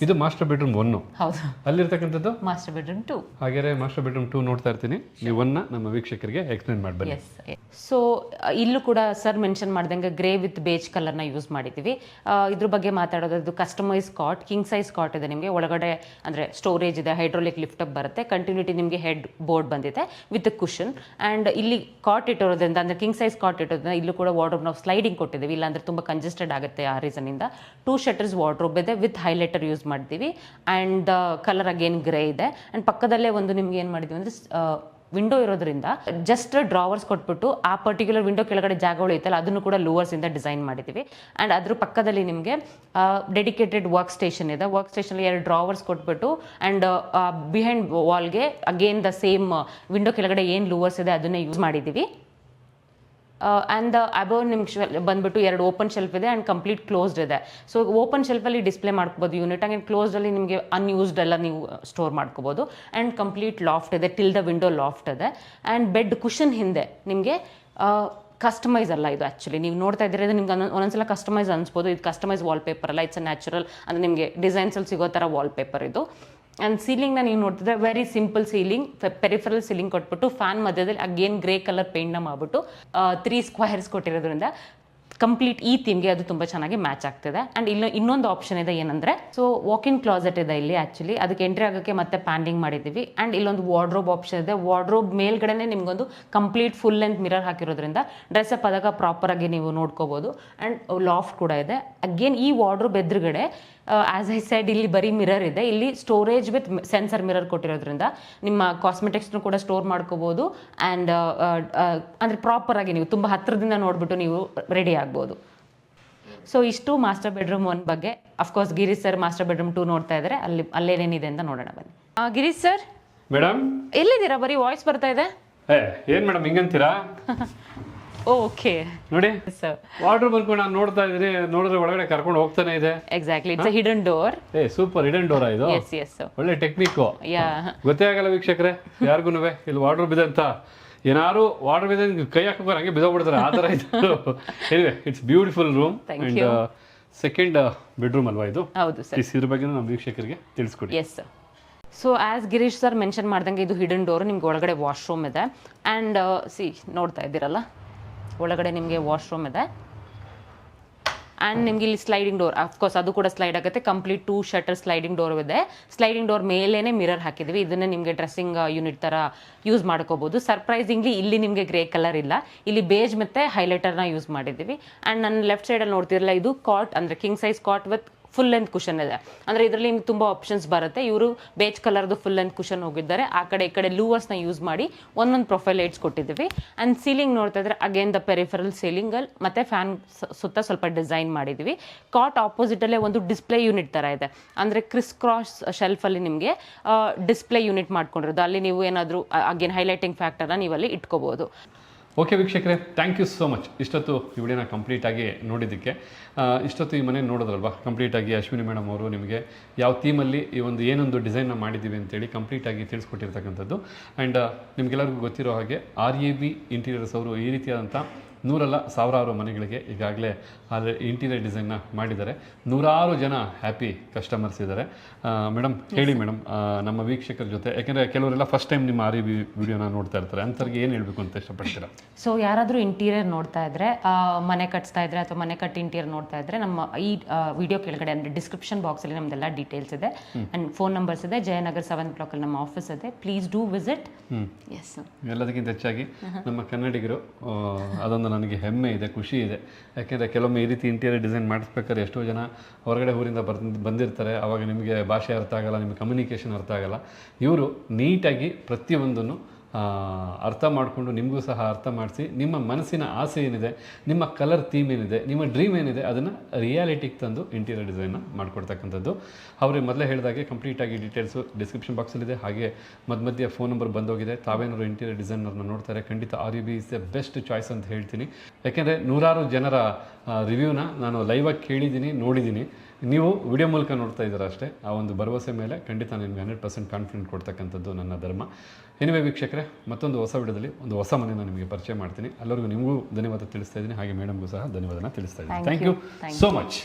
ಇದು ಮಾಸ್ಟರ್ ಬೆಡ್ರೂಮ್ ಒನ್ ಹೌದು. ಅಲ್ಲಿರ್ತಕ್ಕಂಥದ್ದು? ಮಾಸ್ಟರ್ ಬೆಡ್ರೂಮ್ ಟು ಹಾಗೆ ಮಾಸ್ಟರ್ ಬೆಡ್ರೂಮ್ ಟೂ ನೋಡ್ತಾ ಇರ್ತೀನಿ. ನೀವು ಒನ್ನ ನಮ್ಮ ವೀಕ್ಷಕರಿಗೆ ಎಕ್ಸ್ಪ್ಲೇನ್ ಎಸ್ ಸೊ ಇಲ್ಲೂ ಕೂಡ ಸರ್ ಮೆನ್ಷನ್ ಮಾಡ್ದಂಗೆ ಗ್ರೇ ವಿತ್ ಬೇಜ್ ಕಲರ್ನ ಯೂಸ್ ಮಾಡಿದ್ದೀವಿ. ಇದ್ರ ಬಗ್ಗೆ ಮಾತಾಡೋದು customise cot king size cot ಇದೆ ನಿಮಗೆ. ಒಳಗಡೆ ಅಂದರೆ ಸ್ಟೋರೇಜ್ ಇದೆ ಹೈಡ್ರೋಲಿಕ್ ಲಿಫ್ಟ್ ಅಪ್ ಬರುತ್ತೆ. ಕಂಟಿನ್ಯೂಟಿ ನಿಮಗೆ ಹೆಡ್ ಬೋರ್ಡ್ ಬಂದಿದೆ ವಿತ್ ಕುಷನ್ ಆ್ಯಂಡ್ ಇಲ್ಲಿ ಕಾಟ್ ಇಟ್ಟಿರೋದ್ರಿಂದ ಅಂದರೆ ಕಿಂಗ್ ಸೈಜ್ ಕಾಟ್ ಇಟ್ಟಿರೋದ್ರಿಂದ ಇಲ್ಲೂ ಕೂಡ ವಾರ್ಡ್ರೋಬ್ ನಾವು ಸ್ಲೈಡಿಂಗ್ ಕೊಟ್ಟಿದ್ದೀವಿ. ಇಲ್ಲಾಂದ್ರೆ ತುಂಬ ಕಂಜೆಸ್ಟೆಡ್ ಆಗುತ್ತೆ ಆ ರೀಸನಿಂದ ಟೂ ಶಟರ್ಸ್ ವಾರ್ಡ್ರೋಬ್ ಇದೆ ವಿತ್ ಹೈಲೈಟರ್ ಯೂಸ್ ಮಾಡ್ತೀವಿ. ಆ್ಯಂಡ್ ಕಲರ್ ಅಗೇನ್ ಗ್ರೇ ಇದೆ. ಆ್ಯಂಡ್ ಪಕ್ಕದಲ್ಲೇ ಒಂದು ನಿಮ್ಗೆ ಏನು ಮಾಡಿದ್ವಿ ಅಂದರೆ ವಿಂಡೋ ಇರೋದ್ರಿಂದ ಜಸ್ಟ್ ಡ್ರಾವರ್ಸ್ ಕೊಟ್ಬಿಟ್ಟು ಆ ಪರ್ಟಿಕ್ಯುಲರ್ ವಿಂಡೋ ಕೆಳಗಡೆ ಜಾಗಗಳು ಇತ್ತಲ್ಲ ಅದನ್ನು ಕೂಡ ಲೂವರ್ಸಿಂದ ಡಿಸೈನ್ ಮಾಡಿದ್ದೀವಿ. ಆ್ಯಂಡ್ ಅದ್ರ ಪಕ್ಕದಲ್ಲಿ ನಿಮಗೆ ಡೆಡಿಕೇಟೆಡ್ ವರ್ಕ್ ಸ್ಟೇಷನ್ ಇದೆ. ವರ್ಕ್ ಸ್ಟೇಷನ್ ಎರಡು ಡ್ರಾವರ್ಸ್ ಕೊಟ್ಬಿಟ್ಟು ಆ್ಯಂಡ್ ಬಿಹೈಂಡ್ ವಾಲ್ಗೆ ಅಗೇನ್ ದ ಸೇಮ್ ವಿಂಡೋ ಕೆಳಗಡೆ ಏನು ಲೂವರ್ಸ್ ಇದೆ ಅದನ್ನೇ ಯೂಸ್ ಮಾಡಿದ್ದೀವಿ. ಆ್ಯಂಡ್ ಅಬೌವ್ ನಿಮ್ಗೆ ಬಂದ್ಬಿಟ್ಟು ಎರಡು ಓಪನ್ ಶೆಲ್ಫ್ ಇದೆ ಆ್ಯಂಡ್ ಕಂಪ್ಲೀಟ್ ಕ್ಲೋಸ್ಡ್ ಇದೆ. ಸೊ ಓಪನ್ ಶೆಲ್ಫಲ್ಲಿ ಡಿಸ್ಪ್ಲೇ ಮಾಡ್ಕೋಬೋದು ಯೂನಿಟ್ ಆ್ಯಂಡ್ ಕ್ಲೋಸ್ಡಲ್ಲಿ ನಿಮಗೆ ಅನ್ಯೂಸ್ಡ್ ಎಲ್ಲ ನೀವು ಸ್ಟೋರ್ ಮಾಡ್ಕೋಬೋದು. ಆ್ಯಂಡ್ ಕಂಪ್ಲೀಟ್ ಲಾಫ್ಟ್ ಇದೆ ಟಿಲ್ ದ ವಿಂಡೋ ಲಾಫ್ಟ್ ಇದೆ. ಆ್ಯಂಡ್ ಬೆಡ್ ಕುಷನ್ ಹಿಂದೆ ನಿಮಗೆ ಕಸ್ಟಮೈಸ್ ಅಲ್ಲ ಇದು ಆ್ಯಕ್ಚುಲಿ ನೀವು ನೋಡ್ತಾ ಇದ್ದೀರಿ, ಇದು ನಿಮ್ಗೆ ಒಂದೊಂದು- ಒಂದೊಂದ್ಸಲ ಕಸ್ಟಮೈಸ್ ಅನ್ಸ್ಬೋದು. ಇದು ಕಸ್ಟಮೈಸ್ ವಾಲ್ಪೇಪರ್ ಅಲ್ಲ ಇಟ್ಸ್ ಅ ನ್ಯಾಚುರಲ್ ಅಂದರೆ ನಿಮಗೆ ಡಿಸೈನ್ಸಲ್ಲಿ ಸಿಗೋ ಥರ ವಾಲ್ಪೇಪರ್ ಇದು. ಆ್ಯಂಡ್ ಸೀಲಿಂಗ್ನ ನೀವು ನೋಡ್ತಿದ್ರೆ very simple ceiling peripheral ceiling ಕೊಟ್ಬಿಟ್ಟು ಫ್ಯಾನ್ ಮಧ್ಯದಲ್ಲಿ ಅಗೇನ್ ಗ್ರೇ ಕಲರ್ ಪೇಂಟ್ನ ಮಾಡಿಬಿಟ್ಟು ತ್ರೀ ಸ್ಕ್ವೈರ್ಸ್ ಕೊಟ್ಟಿರೋದ್ರಿಂದ ಕಂಪ್ಲೀಟ್ ಈ ಥೀಮ್ಗೆ ಅದು ತುಂಬ ಚೆನ್ನಾಗಿ ಮ್ಯಾಚ್ ಆಗ್ತಿದೆ. ಆ್ಯಂಡ್ ಇಲ್ಲ ಇನ್ನೊಂದು ಆಪ್ಷನ್ ಇದೆ ಏನಂದರೆ ಸೊ ವಾಕ್ ಇನ್ ಕ್ಲಾಸೆಟ್ ಇದೆ ಇಲ್ಲಿ ಆ್ಯಕ್ಚುಲಿ ಅದಕ್ಕೆ ಎಂಟ್ರಿ ಆಗೋಕ್ಕೆ ಮತ್ತೆ ಪ್ಯಾಂಡಿಂಗ್ ಮಾಡಿದ್ದೀವಿ. ಆ್ಯಂಡ್ ಇಲ್ಲೊಂದು ವಾರ್ಡ್ರೋಬ್ ಆಪ್ಷನ್ ಇದೆ. ವಾರ್ಡ್ರೋಬ್ ಮೇಲ್ಗಡೆನೆ ನಿಮ್ಗೊಂದು ಕಂಪ್ಲೀಟ್ ಫುಲ್ ಲೆಂತ್ ಮಿರರ್ ಹಾಕಿರೋದ್ರಿಂದ ಡ್ರೆಸ್ ಅಪ್ ಆದಾಗ ಪ್ರಾಪರಾಗಿ ನೀವು ನೋಡ್ಕೋಬೋದು. ಆ್ಯಂಡ್ ಲಾಫ್ಟ್ ಕೂಡ ಇದೆ. ಅಗೇನ್ ಈ ವಾರ್ಡ್ರೋಬ್ ಎದುರುಗಡೆ ಆಸ್ ಐ ಸೈಡ್ ಇಲ್ಲಿ ಬರೀ ಮಿರರ್ ಇದೆ. ಇಲ್ಲಿ ಸ್ಟೋರೇಜ್ ವಿತ್ ಸೆನ್ಸರ್ ಮಿರರ್ ಕೊಟ್ಟಿರೋದ್ರಿಂದ ನಿಮ್ಮ ಕಾಸ್ಮೆಟಿಕ್ಸ್ನು ಕೂಡ ಸ್ಟೋರ್ ಮಾಡ್ಕೋಬೋದು. ಆ್ಯಂಡ್ ಅಂದರೆ ಪ್ರಾಪರಾಗಿ ನೀವು ತುಂಬ ಹತ್ತಿರದಿಂದ ನೋಡಿಬಿಟ್ಟು ನೀವು ರೆಡಿ ಆಗ್ಬೋದು. ಸೊ ಇಷ್ಟು ಮಾಸ್ಟರ್ ಬೆಡ್ರೂಮ್ ಒನ್ ಬಗ್ಗೆ. Of course Girish sir master bedroom two ನೋಡ್ತಾ ಇದ್ದಾರೆ ಅಲ್ಲಿ ಅಲ್ಲೇನೇನಿದೆ ಅಂತ ನೋಡೋಣ ಬನ್ನಿ. ಗಿರೀಶ್ ಸರ್ ಮೇಡಮ್ ಎಲ್ಲಿದ್ದೀರಾ? ಬರೀ ವಾಯ್ಸ್ ಬರ್ತಾ ಇದೆ? ಏ ಏನ್ ಮೇಡಮ್ ಹಿಂಗಂತೀರಾ? ಓಕೆ ನೋಡಿ. ಸರ್ ವಾಟರ್ ಬಂದ್ಕೊಂಡು ನಾನು ನೋಡ್ತಾ ಇದ್ದೀನಿ. ನೋಡಿದ್ರೆ ಒಳಗಡೆ ಕರ್ಕೊಂಡು ಹೋಗ್ತಾನೆ ಇದೆ. ಎಕ್ಸಾಕ್ಟ್ಲಿ ಇಟ್ಸ್ ಹಿಡನ್ ಡೋರ್ ಏ ಸೂಪರ್ ಹಿಡನ್ ಡೋರ್ ಇದು? ಎಸ್ ಎಸ್ ಒಳ್ಳೆ ಟೆಕ್ನಿಕ್ ಯಾ ಗೊತ್ತೇ ಆಗಲ್ಲ ವೀಕ್ಷಕರೇ ಯಾರಿಗೂ ಇಲ್ಲಿ ವಾಟರ್ ಬಿದೆ ಅಂತ. ಏನಾರು ವಾಟರ್ ಬಿದೆ ಅಂತ ಕೈ ಹಾಕೋಕೆ ಹಂಗೆ ಬಿದ್ದೋಗ್ಬಿಡ್ತಾರೆ ಆ ಥರ ಇದು. Anyway it's beautiful room and second bedroom ಅಲ್ವಾ ಇದು? ಹೌದು ಸರ್ ಇದ್ರ ಬಗ್ಗೆ ನಮ್ಮ ವೀಕ್ಷಕರಿಗೆ ತಿಳಿಸ್ಕೊಡಿ. Yes so as Girish sir mention ಮಾಡ್ದಂಗೆ ಇದು ಹಿಡನ್ ಡೋರ್ ನಿಮ್ಗೆ ಒಳಗಡೆ ವಾಶ್ರೂಮ್ ಇದೆ. ಆ್ಯಂಡ್ ಸಿ ನೋಡ್ತಾ ಇದ್ದೀರಲ್ಲ? ಒಳಗಡೆ ನಿಮಗೆ ವಾಶ್ರೂಮ್ ಇದೆ. ಆ್ಯಂಡ್ ನಿಮ್ಗೆ ಇಲ್ಲಿ ಸ್ಲೈಡಿಂಗ್ ಡೋರ್ ಅಫ್ಕೋರ್ಸ್ ಅದು ಕೂಡ ಸ್ಲೈಡ್ ಆಗುತ್ತೆ. Complete two shutter sliding door ಇದೆ. ಸ್ಲೈಡಿಂಗ್ ಡೋರ್ ಮೇಲೇ ಮಿರರ್ ಹಾಕಿದ್ವಿ. ಇದನ್ನ ನಿಮಗೆ ಡ್ರೆಸ್ಸಿಂಗ್ ಯೂನಿಟ್ ಥರ ಯೂಸ್ ಮಾಡ್ಕೋಬೋದು. ಸರ್ಪ್ರೈಸಿಂಗ್ಲಿ ಇಲ್ಲಿ ನಿಮಗೆ ಗ್ರೇ ಕಲರ್ ಇಲ್ಲ. ಇಲ್ಲಿ ಬೇಜ್ ಮತ್ತು ಹೈಲೈಟರ್ನ ಯೂಸ್ ಮಾಡಿದ್ದೀವಿ ಆ್ಯಂಡ್ ನನ್ನ ಲೆಫ್ಟ್ ಸೈಡಲ್ಲಿ ನೋಡ್ತಿರಲ್ಲ, ಇದು ಕಾಟ್ ಅಂದರೆ king size cot with full length cushion ಇದೆ. ಅಂದರೆ ಇದರಲ್ಲಿ ನಿಮ್ಗೆ ತುಂಬ ಆಪ್ಷನ್ಸ್ ಬರುತ್ತೆ. ಇವರು ಬೇಜ್ ಕಲರ್ದು ಫುಲ್ ಲೆಂತ್ ಕುಷನ್ ಹೋಗಿದ್ದಾರೆ. ಆ ಕಡೆ ಈ ಕಡೆ ಲೂವರ್ಸ್ನ ಯೂಸ್ ಮಾಡಿ ಒಂದೊಂದು ಪ್ರೊಫೈಲ್ ಲೈಟ್ಸ್ ಕೊಟ್ಟಿದ್ದೀವಿ. ಆ್ಯಂಡ್ ಸೀಲಿಂಗ್ ನೋಡ್ತಾ ಇದ್ರೆ ಅಗೇನ್ ದ ಪೆರಿಫರಲ್ ಸೀಲಿಂಗಲ್ಲಿ ಮತ್ತು ಫ್ಯಾನ್ ಸುತ್ತ ಸ್ವಲ್ಪ ಡಿಸೈನ್ ಮಾಡಿದೀವಿ ಕಾಟ್ ಆಪೋಸಿಟಲ್ಲೇ ಒಂದು ಡಿಸ್ಪ್ಲೇ ಯೂನಿಟ್ ಥರ ಇದೆ. ಅಂದರೆ ಕ್ರಿಸ್ ಕ್ರಾಸ್ ಶೆಲ್ಫಲ್ಲಿ ನಿಮಗೆ ಡಿಸ್ಪ್ಲೇ ಯೂನಿಟ್ ಮಾಡ್ಕೊಂಡಿರೋದು. ಅಲ್ಲಿ ನೀವು ಏನಾದರೂ ಅಗೇನ್ ಹೈಲೈಟಿಂಗ್ ಫ್ಯಾಕ್ಟರ್ನ ನೀವು ಅಲ್ಲಿ ಇಟ್ಕೋಬೋದು. ಓಕೆ ವೀಕ್ಷಕರೇ ಥ್ಯಾಂಕ್ ಯು ಸೋ ಮಚ್ ಇಷ್ಟೊತ್ತು ಈ ವಿಡಿಯೋನ ಕಂಪ್ಲೀಟಾಗಿ ನೋಡಿದ್ದಕ್ಕೆ ಇಷ್ಟೊತ್ತು ಈ ಮನೆ ನೋಡಿದ್ರಲ್ವಾ ಕಂಪ್ಲೀಟಾಗಿ ಅಶ್ವಿನಿ ಮೇಡಮ್ ಅವರು ನಿಮಗೆ ಯಾವ ಥೀಮಲ್ಲಿ ಈ ಒಂದು ಏನೊಂದು ಡಿಸೈನ್ನ ಮಾಡಿದ್ದೀವಿ ಅಂತೇಳಿ ಕಂಪ್ಲೀಟಾಗಿ ತಿಳಿಸ್ಕೊಟ್ಟಿರ್ತಕ್ಕಂಥದ್ದು. ಆ್ಯಂಡ್ ನಿಮಗೆಲ್ಲರಿಗೂ ಗೊತ್ತಿರೋ ಹಾಗೆ ಆರ್ ಎ ಬಿ ಇಂಟೀರಿಯರ್ಸ್ ಅವರು ಈ ರೀತಿಯಾದಂಥ ನೂರಲ್ಲ ಸಾವಿರಾರು ಮನೆಗಳಿಗೆ ಈಗಾಗಲೇ ಆದರೆ ಇಂಟೀರಿಯರ್ ಡಿಸೈನ್ನ ಮಾಡಿದ್ದಾರೆ. ನೂರಾರು ಜನ ಹ್ಯಾಪಿ ಕಸ್ಟಮರ್ಸ್ ಇದ್ದಾರೆ. ಮೇಡಮ್ ಹೇಳಿ ಮೇಡಮ್ ನಮ್ಮ ವೀಕ್ಷಕರ ಜೊತೆ. ಯಾಕೆಂದರೆ ಕೆಲವರೆಲ್ಲ ಫಸ್ಟ್ ಟೈಮ್ ನಿಮ್ಮ ಆರಿ ವಿಡಿಯೋನ ನೋಡ್ತಾ ಇರ್ತಾರೆ. ಅಂಥವ್ರಿಗೆ ಏನು ಹೇಳಬೇಕು ಅಂತ ಇಷ್ಟಪಡ್ತೀರಾ? ಸೊ ಯಾರಾದರೂ ಇಂಟೀರಿಯರ್ ನೋಡ್ತಾ ಇದ್ದರೆ ಮನೆ ಕಟ್ಸ್ತಾ ಇದ್ದರೆ ಅಥವಾ ಮನೆ ಕಟ್ಟಿ ಇಂಟೀರಿಯರ್ ನೋಡ್ತಾ ಇದ್ದರೆ ನಮ್ಮ ಈ ವಿಡಿಯೋ ಕೆಳಗಡೆ ಅಂದರೆ ಡಿಸ್ಕ್ರಿಪ್ಷನ್ ಬಾಕ್ಸಲ್ಲಿ ನಮ್ದೆಲ್ಲ ಡೀಟೇಲ್ಸ್ ಇದೆ. ಆ್ಯಂಡ್ ಫೋನ್ ನಂಬರ್ಸ್ ಇದೆ. ಜಯನಗರ್ ಸೆವೆನ್ ಬ್ಲಾಕಲ್ಲಿ ನಮ್ಮ ಆಫೀಸ್ ಇದೆ. ಪ್ಲೀಸ್ ಡೂ ವಿಸಿಟ್ ಎಸ್ ಎಲ್ಲದಕ್ಕಿಂತ ಹೆಚ್ಚಾಗಿ ನಮ್ಮ ಕನ್ನಡಿಗರು ಅದೊಂದು ನನಗೆ ಹೆಮ್ಮೆ ಇದೆ, ಖುಷಿ ಇದೆ. ಯಾಕೆಂದರೆ ಕೆಲವೊಮ್ಮೆ ಈ ರೀತಿ ಇಂಟೀರಿಯರ್ ಡಿಸೈನ್ ಮಾಡಿಸ್ಬೇಕಾದ್ರೆ ಎಷ್ಟೋ ಜನ ಹೊರಗಡೆ ಊರಿಂದ ಬರ್ ಬಂದಿರ್ತಾರೆ. ಆವಾಗ ನಿಮಗೆ ಭಾಷೆ ಅರ್ಥ ಆಗಲ್ಲ, ನಿಮಗೆ ಕಮ್ಯುನಿಕೇಷನ್ ಅರ್ಥ ಆಗಲ್ಲ. ಇವರು ನೀಟಾಗಿ ಪ್ರತಿಯೊಂದನ್ನು ಅರ್ಥ ಮಾಡಿಕೊಂಡು ನಿಮಗೂ ಸಹ ಅರ್ಥ ಮಾಡಿಸಿ, ನಿಮ್ಮ ಮನಸ್ಸಿನ ಆಸೆ ಏನಿದೆ, ನಿಮ್ಮ ಕಲರ್ ಥೀಮ್ ಏನಿದೆ, ನಿಮ್ಮ ಡ್ರೀಮ್ ಏನಿದೆ, ಅದನ್ನು ರಿಯಾಲಿಟಿಗೆ ತಂದು ಇಂಟೀರಿಯರ್ ಡಿಸೈನ್ನ ಮಾಡಿಕೊಡ್ತಕ್ಕಂಥದ್ದು. ಅವರೇ ಮೊದಲೇ ಹೇಳಿದಾಗೆ ಕಂಪ್ಲೀಟಾಗಿ ಡೀಟೇಲ್ಸು ಡಿಸ್ಕ್ರಿಪ್ಷನ್ ಬಾಕ್ಸಲ್ಲಿದೆ ಹಾಗೆ ಮಧ್ಯ ಮಧ್ಯೆ ಫೋನ್ ನಂಬರ್ ಬಂದೋಗಿದೆ. ತಾವೇನಾದ್ರು ಇಂಟೀರಿಯರ್ ಡಿಸೈನರ್ನ ನೋಡ್ತಾರೆ. ಖಂಡಿತ R U B is the best choice ಅಂತ ಹೇಳ್ತೀನಿ. ಯಾಕೆಂದರೆ ನೂರಾರು ಜನರ ರಿವ್ಯೂನ ನಾನು ಲೈವಾಗಿ ಕೇಳಿದ್ದೀನಿ, ನೋಡಿದ್ದೀನಿ. ನೀವು ವಿಡಿಯೋ ಮೂಲಕ ನೋಡ್ತಾ ಇದ್ದೀರಾ ಅಷ್ಟೇ ಆ ಒಂದು ಭರವಸೆ ಮೇಲೆ ಖಂಡಿತ ನಿಮಗೆ ಹಂಡ್ರೆಡ್ ಪರ್ಸೆಂಟ್ ಕಾನ್ಫಿಡೆಂಟ್ ಕೊಡ್ತಕ್ಕಂಥದ್ದು ನನ್ನ ಧರ್ಮ. ಎನಿವೇ ವೀಕ್ಷಕರೇ ಮತ್ತೊಂದು ಹೊಸ ವಿಡಿಯೋದಲ್ಲಿ ಒಂದು ಹೊಸ ಮನೆಯನ್ನು ನಿಮಗೆ ಪರಿಚಯ ಮಾಡ್ತೀನಿ. ಎಲ್ಲರಿಗೂ ನಿಮಗೂ ಧನ್ಯವಾದ ತಿಳಿಸ್ತಾ ಇದ್ದೀನಿ. ಹಾಗೆ ಮೇಡಮ್ಗೂ ಸಹ ಧನ್ಯವಾದನ ತಿಳಿಸ್ತಾ ಇದ್ದೀನಿ. Thank you so much